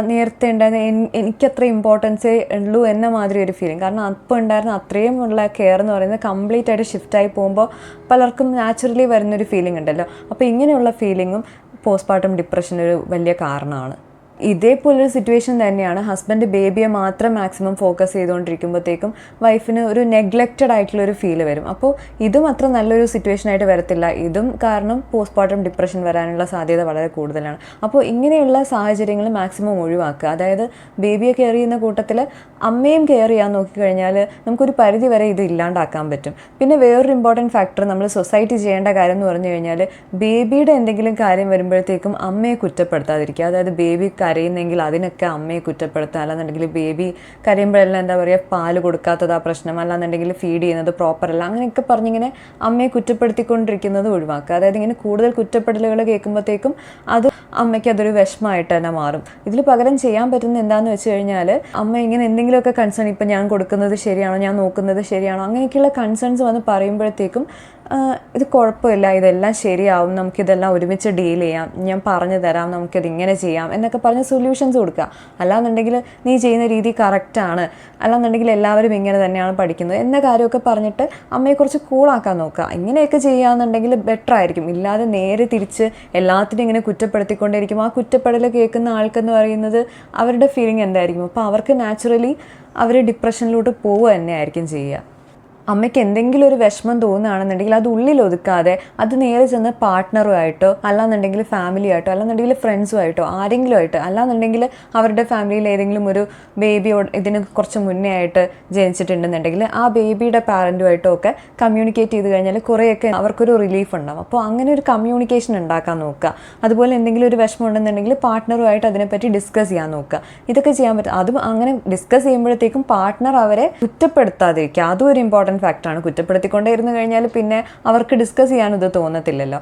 നേരത്തെ ഉണ്ടായിരുന്ന എനിക്കത്ര ഇമ്പോർട്ടൻസേ ഉള്ളൂ എന്ന മാതിരി ഒരു ഫീലിംഗ് കാരണം അപ്പോൾ ഉണ്ടായിരുന്ന അത്രയും ഉള്ള കെയർ എന്ന് പറയുന്നത് കംപ്ലീറ്റ് ആയിട്ട് ഷിഫ്റ്റായി പോകുമ്പോൾ പലർക്കും നാച്ചുറലി വരുന്നൊരു ഫീലിംഗ് ഉണ്ടല്ലോ. അപ്പോൾ ഇങ്ങനെയുള്ള ഫീലിങ്ങും പോസ്റ്റ്മോർട്ടം ഡിപ്രഷൻ ഒരു വലിയ കാരണമാണ്. ഇതേപോലൊരു സിറ്റുവേഷൻ തന്നെയാണ് ഹസ്ബൻഡ് ബേബിയെ മാത്രം മാക്സിമം ഫോക്കസ് ചെയ്തുകൊണ്ടിരിക്കുമ്പോഴത്തേക്കും വൈഫിന് ഒരു നെഗ്ലക്റ്റഡ് ആയിട്ടുള്ള ഒരു ഫീൽ വരും. അപ്പോൾ ഇതും അത്ര നല്ലൊരു സിറ്റുവേഷൻ ആയിട്ട് വരത്തില്ല. ഇതും കാരണം പോസ്റ്റ്മോർട്ടം ഡിപ്രഷൻ വരാനുള്ള സാധ്യത വളരെ കൂടുതലാണ്. അപ്പോൾ ഇങ്ങനെയുള്ള സാഹചര്യങ്ങൾ മാക്സിമം ഒഴിവാക്കുക. അതായത് ബേബിയെ കെയർ ചെയ്യുന്ന കൂട്ടത്തിൽ അമ്മയും കെയർ ചെയ്യാൻ നോക്കിക്കഴിഞ്ഞാൽ നമുക്കൊരു പരിധി വരെ ഇത് ഇല്ലാണ്ടാക്കാൻ പറ്റും. പിന്നെ വേറൊരു ഇമ്പോർട്ടന്റ് ഫാക്ടർ നമ്മൾ സൊസൈറ്റി ചെയ്യേണ്ട കാര്യം എന്ന് പറഞ്ഞു കഴിഞ്ഞാൽ ബേബിയുടെ എന്തെങ്കിലും കാര്യം വരുമ്പോഴത്തേക്കും അമ്മയെ കുറ്റപ്പെടുത്താതിരിക്കുക. അതായത് ബേബി കരയുന്നെങ്കിൽ അതിനൊക്കെ അമ്മയെ കുറ്റപ്പെടുത്തുക. അല്ലാന്നുണ്ടെങ്കിൽ ബേബി കരയുമ്പോഴെല്ലാം എന്താ പറയുക പാൽ കൊടുക്കാത്തതാ പ്രശ്നം. അല്ലാന്നുണ്ടെങ്കിൽ ഫീഡ് ചെയ്യുന്നത് പ്രോപ്പറല്ല അങ്ങനെയൊക്കെ പറഞ്ഞിങ്ങനെ അമ്മയെ കുറ്റപ്പെടുത്തിക്കൊണ്ടിരിക്കുന്നത് ഒഴിവാക്കുക. അതായത് ഇങ്ങനെ കൂടുതൽ കുറ്റപ്പെടലുകൾ കേൾക്കുമ്പോഴത്തേക്കും അത് അമ്മയ്ക്ക് അതൊരു വിഷമമായിട്ട് തന്നെ മാറും. ഇതിൽ പകരം ചെയ്യാൻ പറ്റുന്ന എന്താണെന്ന് വെച്ച് കഴിഞ്ഞാൽ അമ്മ ഇങ്ങനെ എന്തെങ്കിലുമൊക്കെ കൺസേൺ ഇപ്പം ഞാൻ കൊടുക്കുന്നത് ശരിയാണോ ഞാൻ നോക്കുന്നത് ശരിയാണോ അങ്ങനെയൊക്കെയുള്ള കൺസേൺസ് വന്ന് പറയുമ്പോഴത്തേക്കും ഇത് കുഴപ്പമില്ല. ഇതെല്ലാം ശരിയാവും. നമുക്കിതെല്ലാം ഒരുമിച്ച് ഡീൽ ചെയ്യാം. ഞാൻ പറഞ്ഞു തരാം. നമുക്കിത് ഇങ്ങനെ ചെയ്യാം എന്നൊക്കെ പറഞ്ഞ് സൊല്യൂഷൻസ് കൊടുക്കുക. അല്ലാന്നുണ്ടെങ്കിൽ നീ ചെയ്യുന്ന രീതി കറക്റ്റാണ്. അല്ലാന്നുണ്ടെങ്കിൽ എല്ലാവരും ഇങ്ങനെ തന്നെയാണ് പഠിക്കുന്നത് എന്ന കാര്യമൊക്കെ പറഞ്ഞിട്ട് അമ്മയെക്കുറിച്ച് കൂളാക്കാൻ നോക്കുക. ഇങ്ങനെയൊക്കെ ചെയ്യാന്നുണ്ടെങ്കിൽ ബെറ്റർ ആയിരിക്കും. ഇല്ലാതെ നേരെ തിരിച്ച് എല്ലാത്തിനും ഇങ്ങനെ കുറ്റപ്പെടുത്തിക്കൊണ്ടിരിക്കും ആ കുറ്റപ്പെടൽ കേൾക്കുന്ന ആൾക്കെന്ന് പറയുന്നത് അവരുടെ ഫീലിംഗ് എന്തായിരിക്കും? അപ്പോൾ അവർക്ക് നാച്ചുറലി അവർ ഡിപ്രഷനിലോട്ട് പോവുക തന്നെയായിരിക്കും ചെയ്യുക. അമ്മയ്ക്ക് എന്തെങ്കിലും ഒരു വിഷമം തോന്നുകയാണെന്നുണ്ടെങ്കിൽ അത് ഉള്ളിൽ ഒതുക്കാതെ അത് നേരെ ചെന്ന് പാർട്ട്ണറുമായിട്ടോ അല്ലാന്നുണ്ടെങ്കിൽ ഫാമിലിയായിട്ടോ അല്ലാന്നുണ്ടെങ്കിൽ ഫ്രണ്ട്സുമായിട്ടോ ആരെങ്കിലും ആയിട്ട് അല്ലാന്നുണ്ടെങ്കിൽ അവരുടെ ഫാമിലിയിൽ ഏതെങ്കിലും ഒരു ബേബിയോട് ഇതിന് കുറച്ച് മുന്നേ ആയിട്ട് ജനിച്ചിട്ടുണ്ടെന്നുണ്ടെങ്കിൽ ആ ബേബിയുടെ പാരന്റുമായിട്ടോ ഒക്കെ കമ്മ്യൂണിക്കേറ്റ് ചെയ്ത് കഴിഞ്ഞാൽ കുറേയൊക്കെ അവർക്കൊരു റിലീഫ് ഉണ്ടാവും. അപ്പോൾ അങ്ങനെ ഒരു കമ്മ്യൂണിക്കേഷൻ ഉണ്ടാക്കാൻ നോക്കുക. അതുപോലെ എന്തെങ്കിലും ഒരു വിഷമം ഉണ്ടെന്നുണ്ടെങ്കിൽ പാർട്ട്ണറുമായിട്ട് അതിനെപ്പറ്റി ഡിസ്കസ് ചെയ്യാൻ നോക്കുക. ഇതൊക്കെ ചെയ്യാൻ പറ്റും. അതും അങ്ങനെ ഡിസ്കസ് ചെയ്യുമ്പോഴത്തേക്കും പാർട്ട്ണർ അവരെ കുറ്റപ്പെടുത്താതിരിക്കുക. അതും ഒരു ഇമ്പോർട്ടന്റ് ഫാക്ടറാണ് കുറ്റപ്പെടുത്തിക്കൊണ്ടേ ഇരുന്ന് കഴിഞ്ഞാൽ പിന്നെ അവർക്ക് ഡിസ്കസ് ചെയ്യാൻ ഇത് തോന്നത്തില്ലല്ലോ.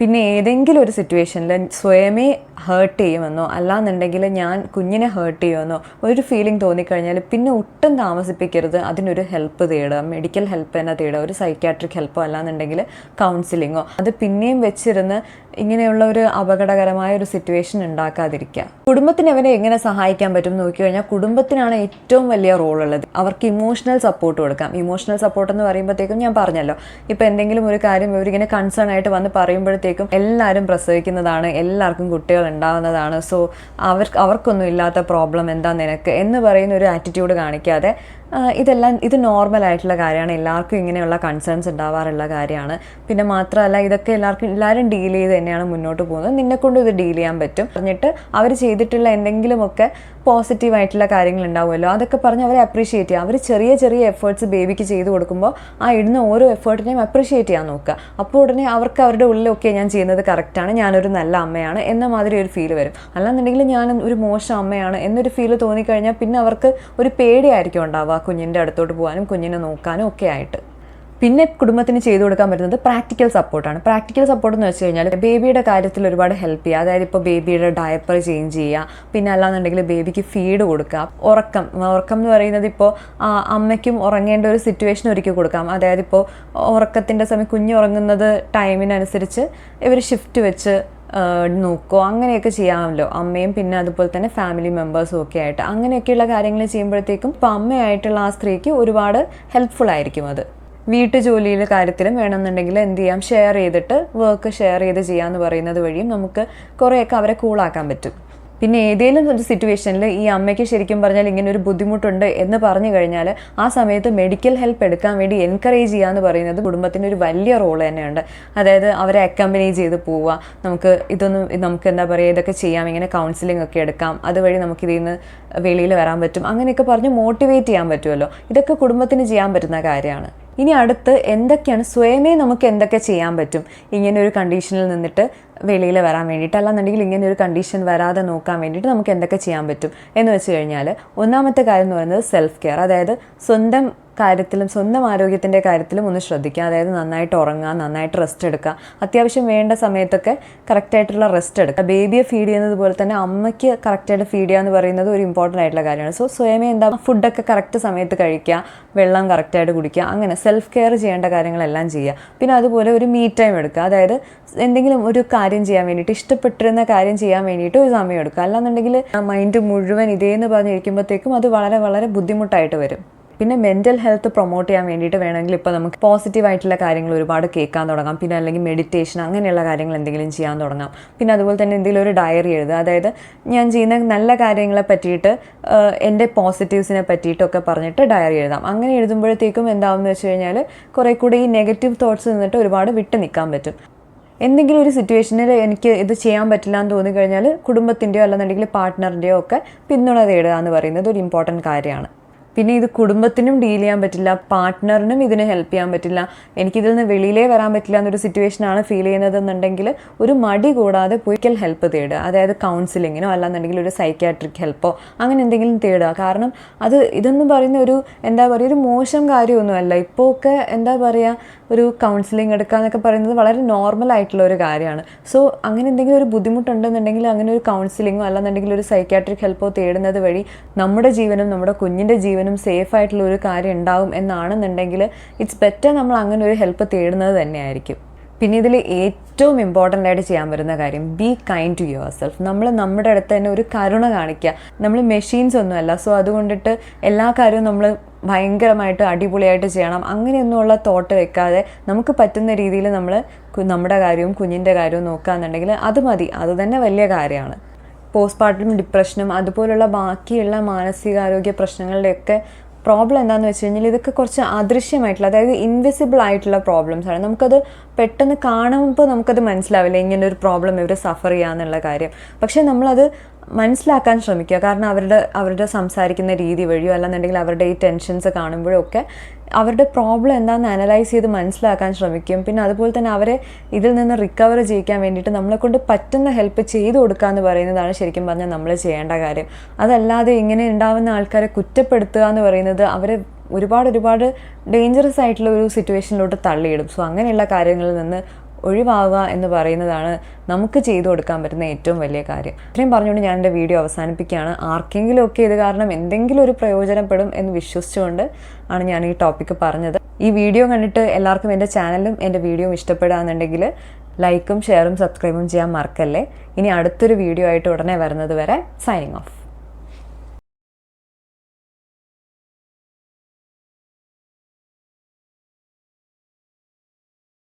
പിന്നെ ഏതെങ്കിലും ഒരു സിറ്റുവേഷനിൽ സ്വയമേ ഹേർട്ട് ചെയ്യുമെന്നോ അല്ലാന്നുണ്ടെങ്കിൽ ഞാൻ കുഞ്ഞിനെ ഹേർട്ട് ചെയ്യുമെന്നോ ഒരു ഫീലിംഗ് തോന്നിക്കഴിഞ്ഞാൽ പിന്നെ ഒട്ടും താമസിപ്പിക്കരുത്. അതിനൊരു ഹെൽപ്പ് തേടുക മെഡിക്കൽ ഹെൽപ്പ് തന്നെ തേടുക ഒരു സൈക്യാട്രിക് ഹെൽപ്പോ അല്ലാന്നുണ്ടെങ്കിൽ കൗൺസിലിങ്ങോ അത് പിന്നെയും വെച്ചിരുന്ന് ഇങ്ങനെയുള്ള ഒരു അപകടകരമായ ഒരു സിറ്റുവേഷൻ ഉണ്ടാക്കാതിരിക്കുക. കുടുംബത്തിന് അവരെ എങ്ങനെ സഹായിക്കാൻ പറ്റും എന്ന് നോക്കിക്കഴിഞ്ഞാൽ കുടുംബത്തിനാണ് ഏറ്റവും വലിയ റോൾ ഉള്ളത്. അവർക്ക് ഇമോഷണൽ സപ്പോർട്ട് കൊടുക്കാം. ഇമോഷണൽ സപ്പോർട്ട് എന്ന് പറയുമ്പോഴത്തേക്കും ഞാൻ പറഞ്ഞല്ലോ ഇപ്പം എന്തെങ്കിലും ഒരു കാര്യം ഇവരിങ്ങനെ കൺസേൺ ആയിട്ട് വന്ന് പറയുമ്പോഴത്തേക്കും എല്ലാവരും പ്രസവിക്കുന്നതാണ് എല്ലാവർക്കും കുട്ടികൾ ഉണ്ടാവുന്നതാണ്. സോ അവർ അവർക്കൊന്നും ഇല്ലാത്ത പ്രോബ്ലം എന്താ നിനക്ക്? എന്ന് പറയുന്ന ഒരു ആറ്റിറ്റ്യൂഡ് കാണിക്കാതെ ഇതെല്ലാം ഇത് നോർമൽ ആയിട്ടുള്ള കാര്യമാണ്. എല്ലാവർക്കും ഇങ്ങനെയുള്ള കൺസേൺസ് ഉണ്ടാവാറുള്ള കാര്യമാണ്. പിന്നെ മാത്രമല്ല ഇതൊക്കെ എല്ലാവർക്കും എല്ലാവരും ഡീൽ ചെയ്ത് തന്നെയാണ് മുന്നോട്ട് പോകുന്നത്. നിന്നെക്കൊണ്ട് ഇത് ഡീൽ ചെയ്യാൻ പറ്റും. പറഞ്ഞിട്ട് അവർ ചെയ്തിട്ടുള്ള എന്തെങ്കിലുമൊക്കെ പോസിറ്റീവ് ആയിട്ടുള്ള കാര്യങ്ങൾ ഉണ്ടാവുമല്ലോ അതൊക്കെ പറഞ്ഞ് അവരെ അപ്രീഷിയേറ്റ് ചെയ്യുക അവർ ചെറിയ ചെറിയ എഫേർട്സ് ബേബിക്ക് ചെയ്ത് കൊടുക്കുമ്പോൾ ആ ഇടുന്ന ഓരോ എഫേർട്ടിനെയും അപ്രീഷിയേറ്റ് ചെയ്യാൻ നോക്കുക. അപ്പോൾ ഉടനെ അവർക്ക് അവരുടെ ഉള്ളിലൊക്കെ ഞാൻ ചെയ്യുന്നത് കറക്റ്റാണ് ഞാനൊരു നല്ല അമ്മയാണ് എന്ന മാതിരി ഒരു ഫീൽ വരും. അല്ലാന്നുണ്ടെങ്കിൽ ഞാൻ ഒരു മോശം അമ്മയാണ് എന്നൊരു ഫീൽ തോന്നിക്കഴിഞ്ഞാൽ പിന്നെ അവർക്ക് ഒരു പേടിയായിരിക്കും ഉണ്ടാവുക കുഞ്ഞിന്റെ അടുത്തോട്ട് പോകാനും കുഞ്ഞിനെ നോക്കാനും ഒക്കെ ആയിട്ട്. പിന്നെ കുടുംബത്തിന് ചെയ്തു കൊടുക്കാൻ പറ്റുന്നത് പ്രാക്ടിക്കൽ സപ്പോർട്ടാണ്. പ്രാക്ടിക്കൽ സപ്പോർട്ട് എന്ന് വെച്ച് കഴിഞ്ഞാൽ ബേബിയുടെ കാര്യത്തിൽ ഒരുപാട് ഹെൽപ്പ് ചെയ്യുക. അതായത് ഇപ്പോൾ ബേബിയുടെ ഡയപ്പർ ചേഞ്ച് ചെയ്യുക. പിന്നെ അല്ലാന്നുണ്ടെങ്കിൽ ബേബിക്ക് ഫീഡ് കൊടുക്കുക. ഉറക്കം. ഉറക്കം എന്ന് പറയുന്നത് ഇപ്പോൾ അമ്മയ്ക്കും ഉറങ്ങേണ്ട ഒരു സിറ്റുവേഷൻ ഒരുക്കി കൊടുക്കാം. അതായത് ഇപ്പോൾ ഉറക്കത്തിന്റെ സമയം കുഞ്ഞ് ഉറങ്ങുന്നത് ടൈമിനനുസരിച്ച് ഇവർ ഷിഫ്റ്റ് വെച്ച് നോക്കുക അങ്ങനെയൊക്കെ ചെയ്യാമല്ലോ. അമ്മയും പിന്നെ അതുപോലെ തന്നെ ഫാമിലി മെമ്പേഴ്സും ഒക്കെ ആയിട്ട്. അങ്ങനെയൊക്കെയുള്ള കാര്യങ്ങൾ ചെയ്യുമ്പോഴത്തേക്കും ഇപ്പോൾ അമ്മയായിട്ടുള്ള ആ സ്ത്രീക്ക് ഒരുപാട് ഹെൽപ്ഫുൾ ആയിരിക്കും അത്. വീട്ടു ജോലിയിലെ കാര്യത്തിലും വേണമെന്നുണ്ടെങ്കിൽ എന്ത് ചെയ്യാം? ഷെയർ ചെയ്തിട്ട് വർക്ക് ഷെയർ ചെയ്ത് ചെയ്യാന്ന് പറയുന്നത് വഴിയും നമുക്ക് കുറേയൊക്കെ അവരെ കൂളാക്കാൻ പറ്റും. പിന്നെ ഏതെങ്കിലും ഒരു സിറ്റുവേഷനിൽ ഈ അമ്മയ്ക്ക് ശരിക്കും പറഞ്ഞാൽ ഇങ്ങനെ ഒരു ബുദ്ധിമുട്ടുണ്ട് എന്ന് പറഞ്ഞു കഴിഞ്ഞാൽ ആ സമയത്ത് മെഡിക്കൽ ഹെൽപ്പ് എടുക്കാൻ വേണ്ടി എൻകറേജ് ചെയ്യുക പറയുന്നത് കുടുംബത്തിന് ഒരു വലിയ റോൾ തന്നെയുണ്ട്. അതായത് അവരെ അക്കമ്പനി ചെയ്ത് പോവുക. നമുക്ക് ഇതൊന്നും നമുക്ക് എന്താ പറയുക ഇതൊക്കെ ചെയ്യാം. ഇങ്ങനെ കൗൺസിലിംഗ് ഒക്കെ എടുക്കാം. അതുവഴി നമുക്ക് ഇതിൽ നിന്ന് വെളിയിൽ വരാൻ പറ്റും. അങ്ങനെയൊക്കെ പറഞ്ഞ് മോട്ടിവേറ്റ് ചെയ്യാൻ പറ്റുമല്ലോ. ഇതൊക്കെ കുടുംബത്തിന് ചെയ്യാൻ പറ്റുന്ന കാര്യമാണ്. ഇനി അടുത്ത് എന്തൊക്കെയാണ് സ്വയമേ നമുക്ക് എന്തൊക്കെ ചെയ്യാൻ പറ്റും? ഇങ്ങനെ ഒരു കണ്ടീഷനിൽ നിന്നിട്ട് വെളിയിൽ വരാൻ വേണ്ടിയിട്ട് അല്ലാന്നുണ്ടെങ്കിൽ ഇങ്ങനെ ഒരു കണ്ടീഷൻ വരാതെ നോക്കാൻ വേണ്ടിയിട്ട് നമുക്ക് എന്തൊക്കെ ചെയ്യാൻ പറ്റും എന്ന് വെച്ച് കഴിഞ്ഞാൽ ഒന്നാമത്തെ കാര്യം എന്ന് പറയുന്നത് സെൽഫ് കെയർ അതായത് സ്വന്തം കാര്യത്തിലും സ്വന്തം ആരോഗ്യത്തിന്റെ കാര്യത്തിലും ഒന്ന് ശ്രദ്ധിക്കുക. അതായത് നന്നായിട്ട് ഉറങ്ങുക നന്നായിട്ട് റെസ്റ്റ് എടുക്കുക. അത്യാവശ്യം വേണ്ട സമയത്തൊക്കെ കറക്റ്റായിട്ടുള്ള റെസ്റ്റ് എടുക്കുക. ബേബിയെ ഫീഡ് ചെയ്യുന്നത് പോലെ തന്നെ അമ്മയ്ക്ക് കറക്റ്റായിട്ട് ഫീഡ് ചെയ്യുക എന്ന് പറയുന്നത് ഒരു ഇമ്പോർട്ടന്റ് ആയിട്ടുള്ള കാര്യമാണ്. സോ സ്വയമേ എന്താ ഫുഡൊക്കെ കറക്റ്റ് സമയത്ത് കഴിക്കുക വെള്ളം കറക്റ്റായിട്ട് കുടിക്കുക അങ്ങനെ സെൽഫ് കെയർ ചെയ്യേണ്ട കാര്യങ്ങളെല്ലാം ചെയ്യുക. പിന്നെ അതുപോലെ ഒരു മീ ടൈം എടുക്കുക. അതായത് എന്തെങ്കിലും ഒരു കാര്യം ചെയ്യാൻ വേണ്ടിയിട്ട് ഇഷ്ടപ്പെട്ടിരുന്ന കാര്യം ചെയ്യാൻ വേണ്ടിയിട്ട് ഒരു സമയം എടുക്കുക. അല്ലാന്നുണ്ടെങ്കിൽ മൈൻഡ് മുഴുവൻ ഇതേന്ന് പറഞ്ഞിരിക്കുമ്പോഴത്തേക്കും അത് വളരെ വളരെ ബുദ്ധിമുട്ടായിട്ട് വരും. പിന്നെ മെന്റൽ ഹെൽത്ത് പ്രൊമോട്ട് ചെയ്യാൻ വേണ്ടിയിട്ട് വേണമെങ്കിൽ ഇപ്പോൾ നമുക്ക് പോസിറ്റീവ് ആയിട്ടുള്ള കാര്യങ്ങൾ ഒരുപാട് കേൾക്കാൻ തുടങ്ങാം. പിന്നെ അല്ലെങ്കിൽ മെഡിറ്റേഷൻ അങ്ങനെയുള്ള കാര്യങ്ങൾ എന്തെങ്കിലും ചെയ്യാൻ തുടങ്ങാം. പിന്നെ അതുപോലെ തന്നെ എന്തെങ്കിലും ഒരു ഡയറി എഴുതുക. അതായത് ഞാൻ ചെയ്യുന്ന നല്ല കാര്യങ്ങളെ പറ്റിയിട്ട് എന്റെ പോസിറ്റീവ്സിനെ പറ്റിയിട്ടൊക്കെ പറഞ്ഞിട്ട് ഡയറി എഴുതാം. അങ്ങനെ എഴുതുമ്പോഴത്തേക്കും എന്താവുമെന്ന് വെച്ച് കഴിഞ്ഞാൽ കുറേ കൂടി ഈ നെഗറ്റീവ് തോട്ട്സ് നിന്നിട്ട് ഒരുപാട് വിട്ട് നിൽക്കാൻ പറ്റും. എന്തെങ്കിലും ഒരു സിറ്റുവേഷനിൽ എനിക്ക് ഇത് ചെയ്യാൻ പറ്റില്ല എന്ന് തോന്നി കഴിഞ്ഞാൽ കുടുംബത്തിന്റെയോ അല്ലെന്നുണ്ടെങ്കിൽ പാർട്ട്ണറിന്റെയോ ഒക്കെ പിന്തുണ തേടുക എന്ന് പറയുന്നത് ഒരു ഇമ്പോർട്ടന്റ് കാര്യമാണ്. പിന്നെ ഇത് കുടുംബത്തിനും ഡീൽ ചെയ്യാൻ പറ്റില്ല പാർട്ട്ണറിനും ഇതിന് ഹെൽപ്പ് ചെയ്യാൻ പറ്റില്ല. എനിക്കിതിൽ നിന്ന് വെളിയിലേ വരാൻ പറ്റില്ല എന്നൊരു സിറ്റുവേഷനാണ് ഫീൽ ചെയ്യുന്നതെന്നുണ്ടെങ്കിൽ ഒരു മടി കൂടാതെ പോയിക്കൽ ഹെൽപ്പ് തേടുക. അതായത് കൗൺസിലിങ്ങിനോ അല്ലാന്നുണ്ടെങ്കിൽ ഒരു സൈക്യാട്രിക് ഹെൽപ്പോ അങ്ങനെ എന്തെങ്കിലും തേടുക. കാരണം അത് ഇതെന്ന് പറയുന്ന ഒരു എന്താ പറയുക ഒരു മോശം കാര്യമൊന്നുമല്ല. ഇപ്പോൾ ഒക്കെ എന്താ പറയുക ഒരു കൗൺസിലിംഗ് എടുക്കുക എന്നൊക്കെ പറയുന്നത് വളരെ നോർമൽ ആയിട്ടുള്ള ഒരു കാര്യമാണ്. സോ അങ്ങനെ എന്തെങ്കിലും ഒരു ബുദ്ധിമുട്ടുണ്ടെന്നുണ്ടെങ്കിൽ അങ്ങനെ ഒരു കൗൺസിലിങ്ങോ അല്ലാന്നുണ്ടെങ്കിൽ ഒരു സൈക്യാട്രിക് ഹെൽപ്പോ തേടുന്നത് വഴി നമ്മുടെ ജീവനും നമ്മുടെ കുഞ്ഞിന്റെ ജീവനും സേഫ് ആയിട്ടുള്ള ഒരു കാര്യം ഉണ്ടാവും എന്നാണെന്നുണ്ടെങ്കിൽ ഇറ്റ്സ് ബെറ്റർ നമ്മൾ അങ്ങനെ ഒരു ഹെൽപ്പ് തേടുന്നത് തന്നെയായിരിക്കും. പിന്നെ ഇതിൽ ഏറ്റവും ഇമ്പോർട്ടന്റ് ആയിട്ട് ചെയ്യാൻ പറ്റുന്ന കാര്യം be kind to yourself നമ്മൾ നമ്മുടെ അടുത്ത് തന്നെ ഒരു കരുണ കാണിക്കുക. നമ്മൾ മെഷീൻസ് ഒന്നുമല്ല സോ അതുകൊണ്ടിട്ട് എല്ലാ കാര്യവും നമ്മൾ ഭയങ്കരമായിട്ട് അടിപൊളിയായിട്ട് ചെയ്യണം. അങ്ങനെയൊന്നുമുള്ള തോട്ട് വെക്കാതെ നമുക്ക് പറ്റുന്ന രീതിയിൽ നമ്മൾ നമ്മുടെ കാര്യവും കുഞ്ഞിന്റെ കാര്യവും നോക്കുകയെന്നുണ്ടെങ്കിൽ അത് മതി. അത് തന്നെ വലിയ കാര്യമാണ്. പോസ്റ്റ്മോർട്ടം ഡിപ്രഷനും അതുപോലുള്ള ബാക്കിയുള്ള മാനസികാരോഗ്യ പ്രശ്നങ്ങളുടെയൊക്കെ പ്രോബ്ലം എന്താണെന്ന് വെച്ച് കഴിഞ്ഞാൽ ഇതൊക്കെ കുറച്ച് അദൃശ്യമായിട്ടുള്ള അതായത് ഇൻവിസിബിൾ ആയിട്ടുള്ള പ്രോബ്ലംസ് ആണ്. നമുക്കത് പെട്ടെന്ന് കാണുമ്പോൾ നമുക്കത് മനസ്സിലാവില്ല ഇങ്ങനെ ഒരു പ്രോബ്ലം ഇവർ സഫർ ചെയ്യാന്നുള്ള കാര്യം. പക്ഷേ നമ്മളത് മനസ്സിലാക്കാൻ ശ്രമിക്കുക. കാരണം അവരുടെ അവരുടെ സംസാരിക്കുന്ന രീതി വഴിയോ അല്ലെന്നുണ്ടെങ്കിൽ അവരുടെ ഈ ടെൻഷൻസ് കാണുമ്പോഴൊക്കെ അവരുടെ പ്രോബ്ലം എന്താണെന്ന് അനലൈസ് ചെയ്ത് മനസ്സിലാക്കാൻ ശ്രമിക്കും. പിന്നെ അതുപോലെ തന്നെ അവരെ ഇതിൽ നിന്ന് റിക്കവർ ചെയ്യിക്കാൻ വേണ്ടിയിട്ട് നമ്മളെക്കൊണ്ട് പറ്റുന്ന ഹെൽപ്പ് ചെയ്തു കൊടുക്കുക എന്ന് പറയുന്നതാണ് ശരിക്കും പറഞ്ഞാൽ നമ്മൾ ചെയ്യേണ്ട കാര്യം. അതല്ലാതെ ഇങ്ങനെ ഉണ്ടാവുന്ന ആൾക്കാരെ കുറ്റപ്പെടുത്തുക എന്ന് പറയുന്നത് അവരെ ഒരുപാട് ഒരുപാട് ഡേഞ്ചറസ് ആയിട്ടുള്ള ഒരു സിറ്റുവേഷനിലോട്ട് തള്ളിയിടും. സോ അങ്ങനെയുള്ള കാര്യങ്ങളിൽ നിന്ന് ഒഴിവാവുക എന്ന് പറയുന്നതാണ് നമുക്ക് ചെയ്തു കൊടുക്കാൻ പറ്റുന്ന ഏറ്റവും വലിയ കാര്യം. ഇത്രയും പറഞ്ഞുകൊണ്ട് ഞാൻ എന്റെ വീഡിയോ അവസാനിപ്പിക്കുകയാണ്. ആർക്കെങ്കിലും ഒക്കെ ഇത് കാരണം എന്തെങ്കിലും ഒരു പ്രയോജനപ്പെടും എന്ന് വിശ്വസിച്ചുകൊണ്ട് ആണ് ഞാൻ ഈ ടോപ്പിക്ക് പറഞ്ഞത്. ഈ വീഡിയോ കണ്ടിട്ട് എല്ലാവർക്കും എന്റെ ചാനലും എന്റെ വീഡിയോയും ഇഷ്ടപ്പെടുകയാണെന്നുണ്ടെങ്കിൽ ലൈക്കും ഷെയറും സബ്സ്ക്രൈബും ചെയ്യാൻ മറക്കല്ലേ. ഇനി അടുത്തൊരു വീഡിയോ ആയിട്ട് ഉടനെ വരുന്നത് വരെ സൈനിങ് ഓഫ്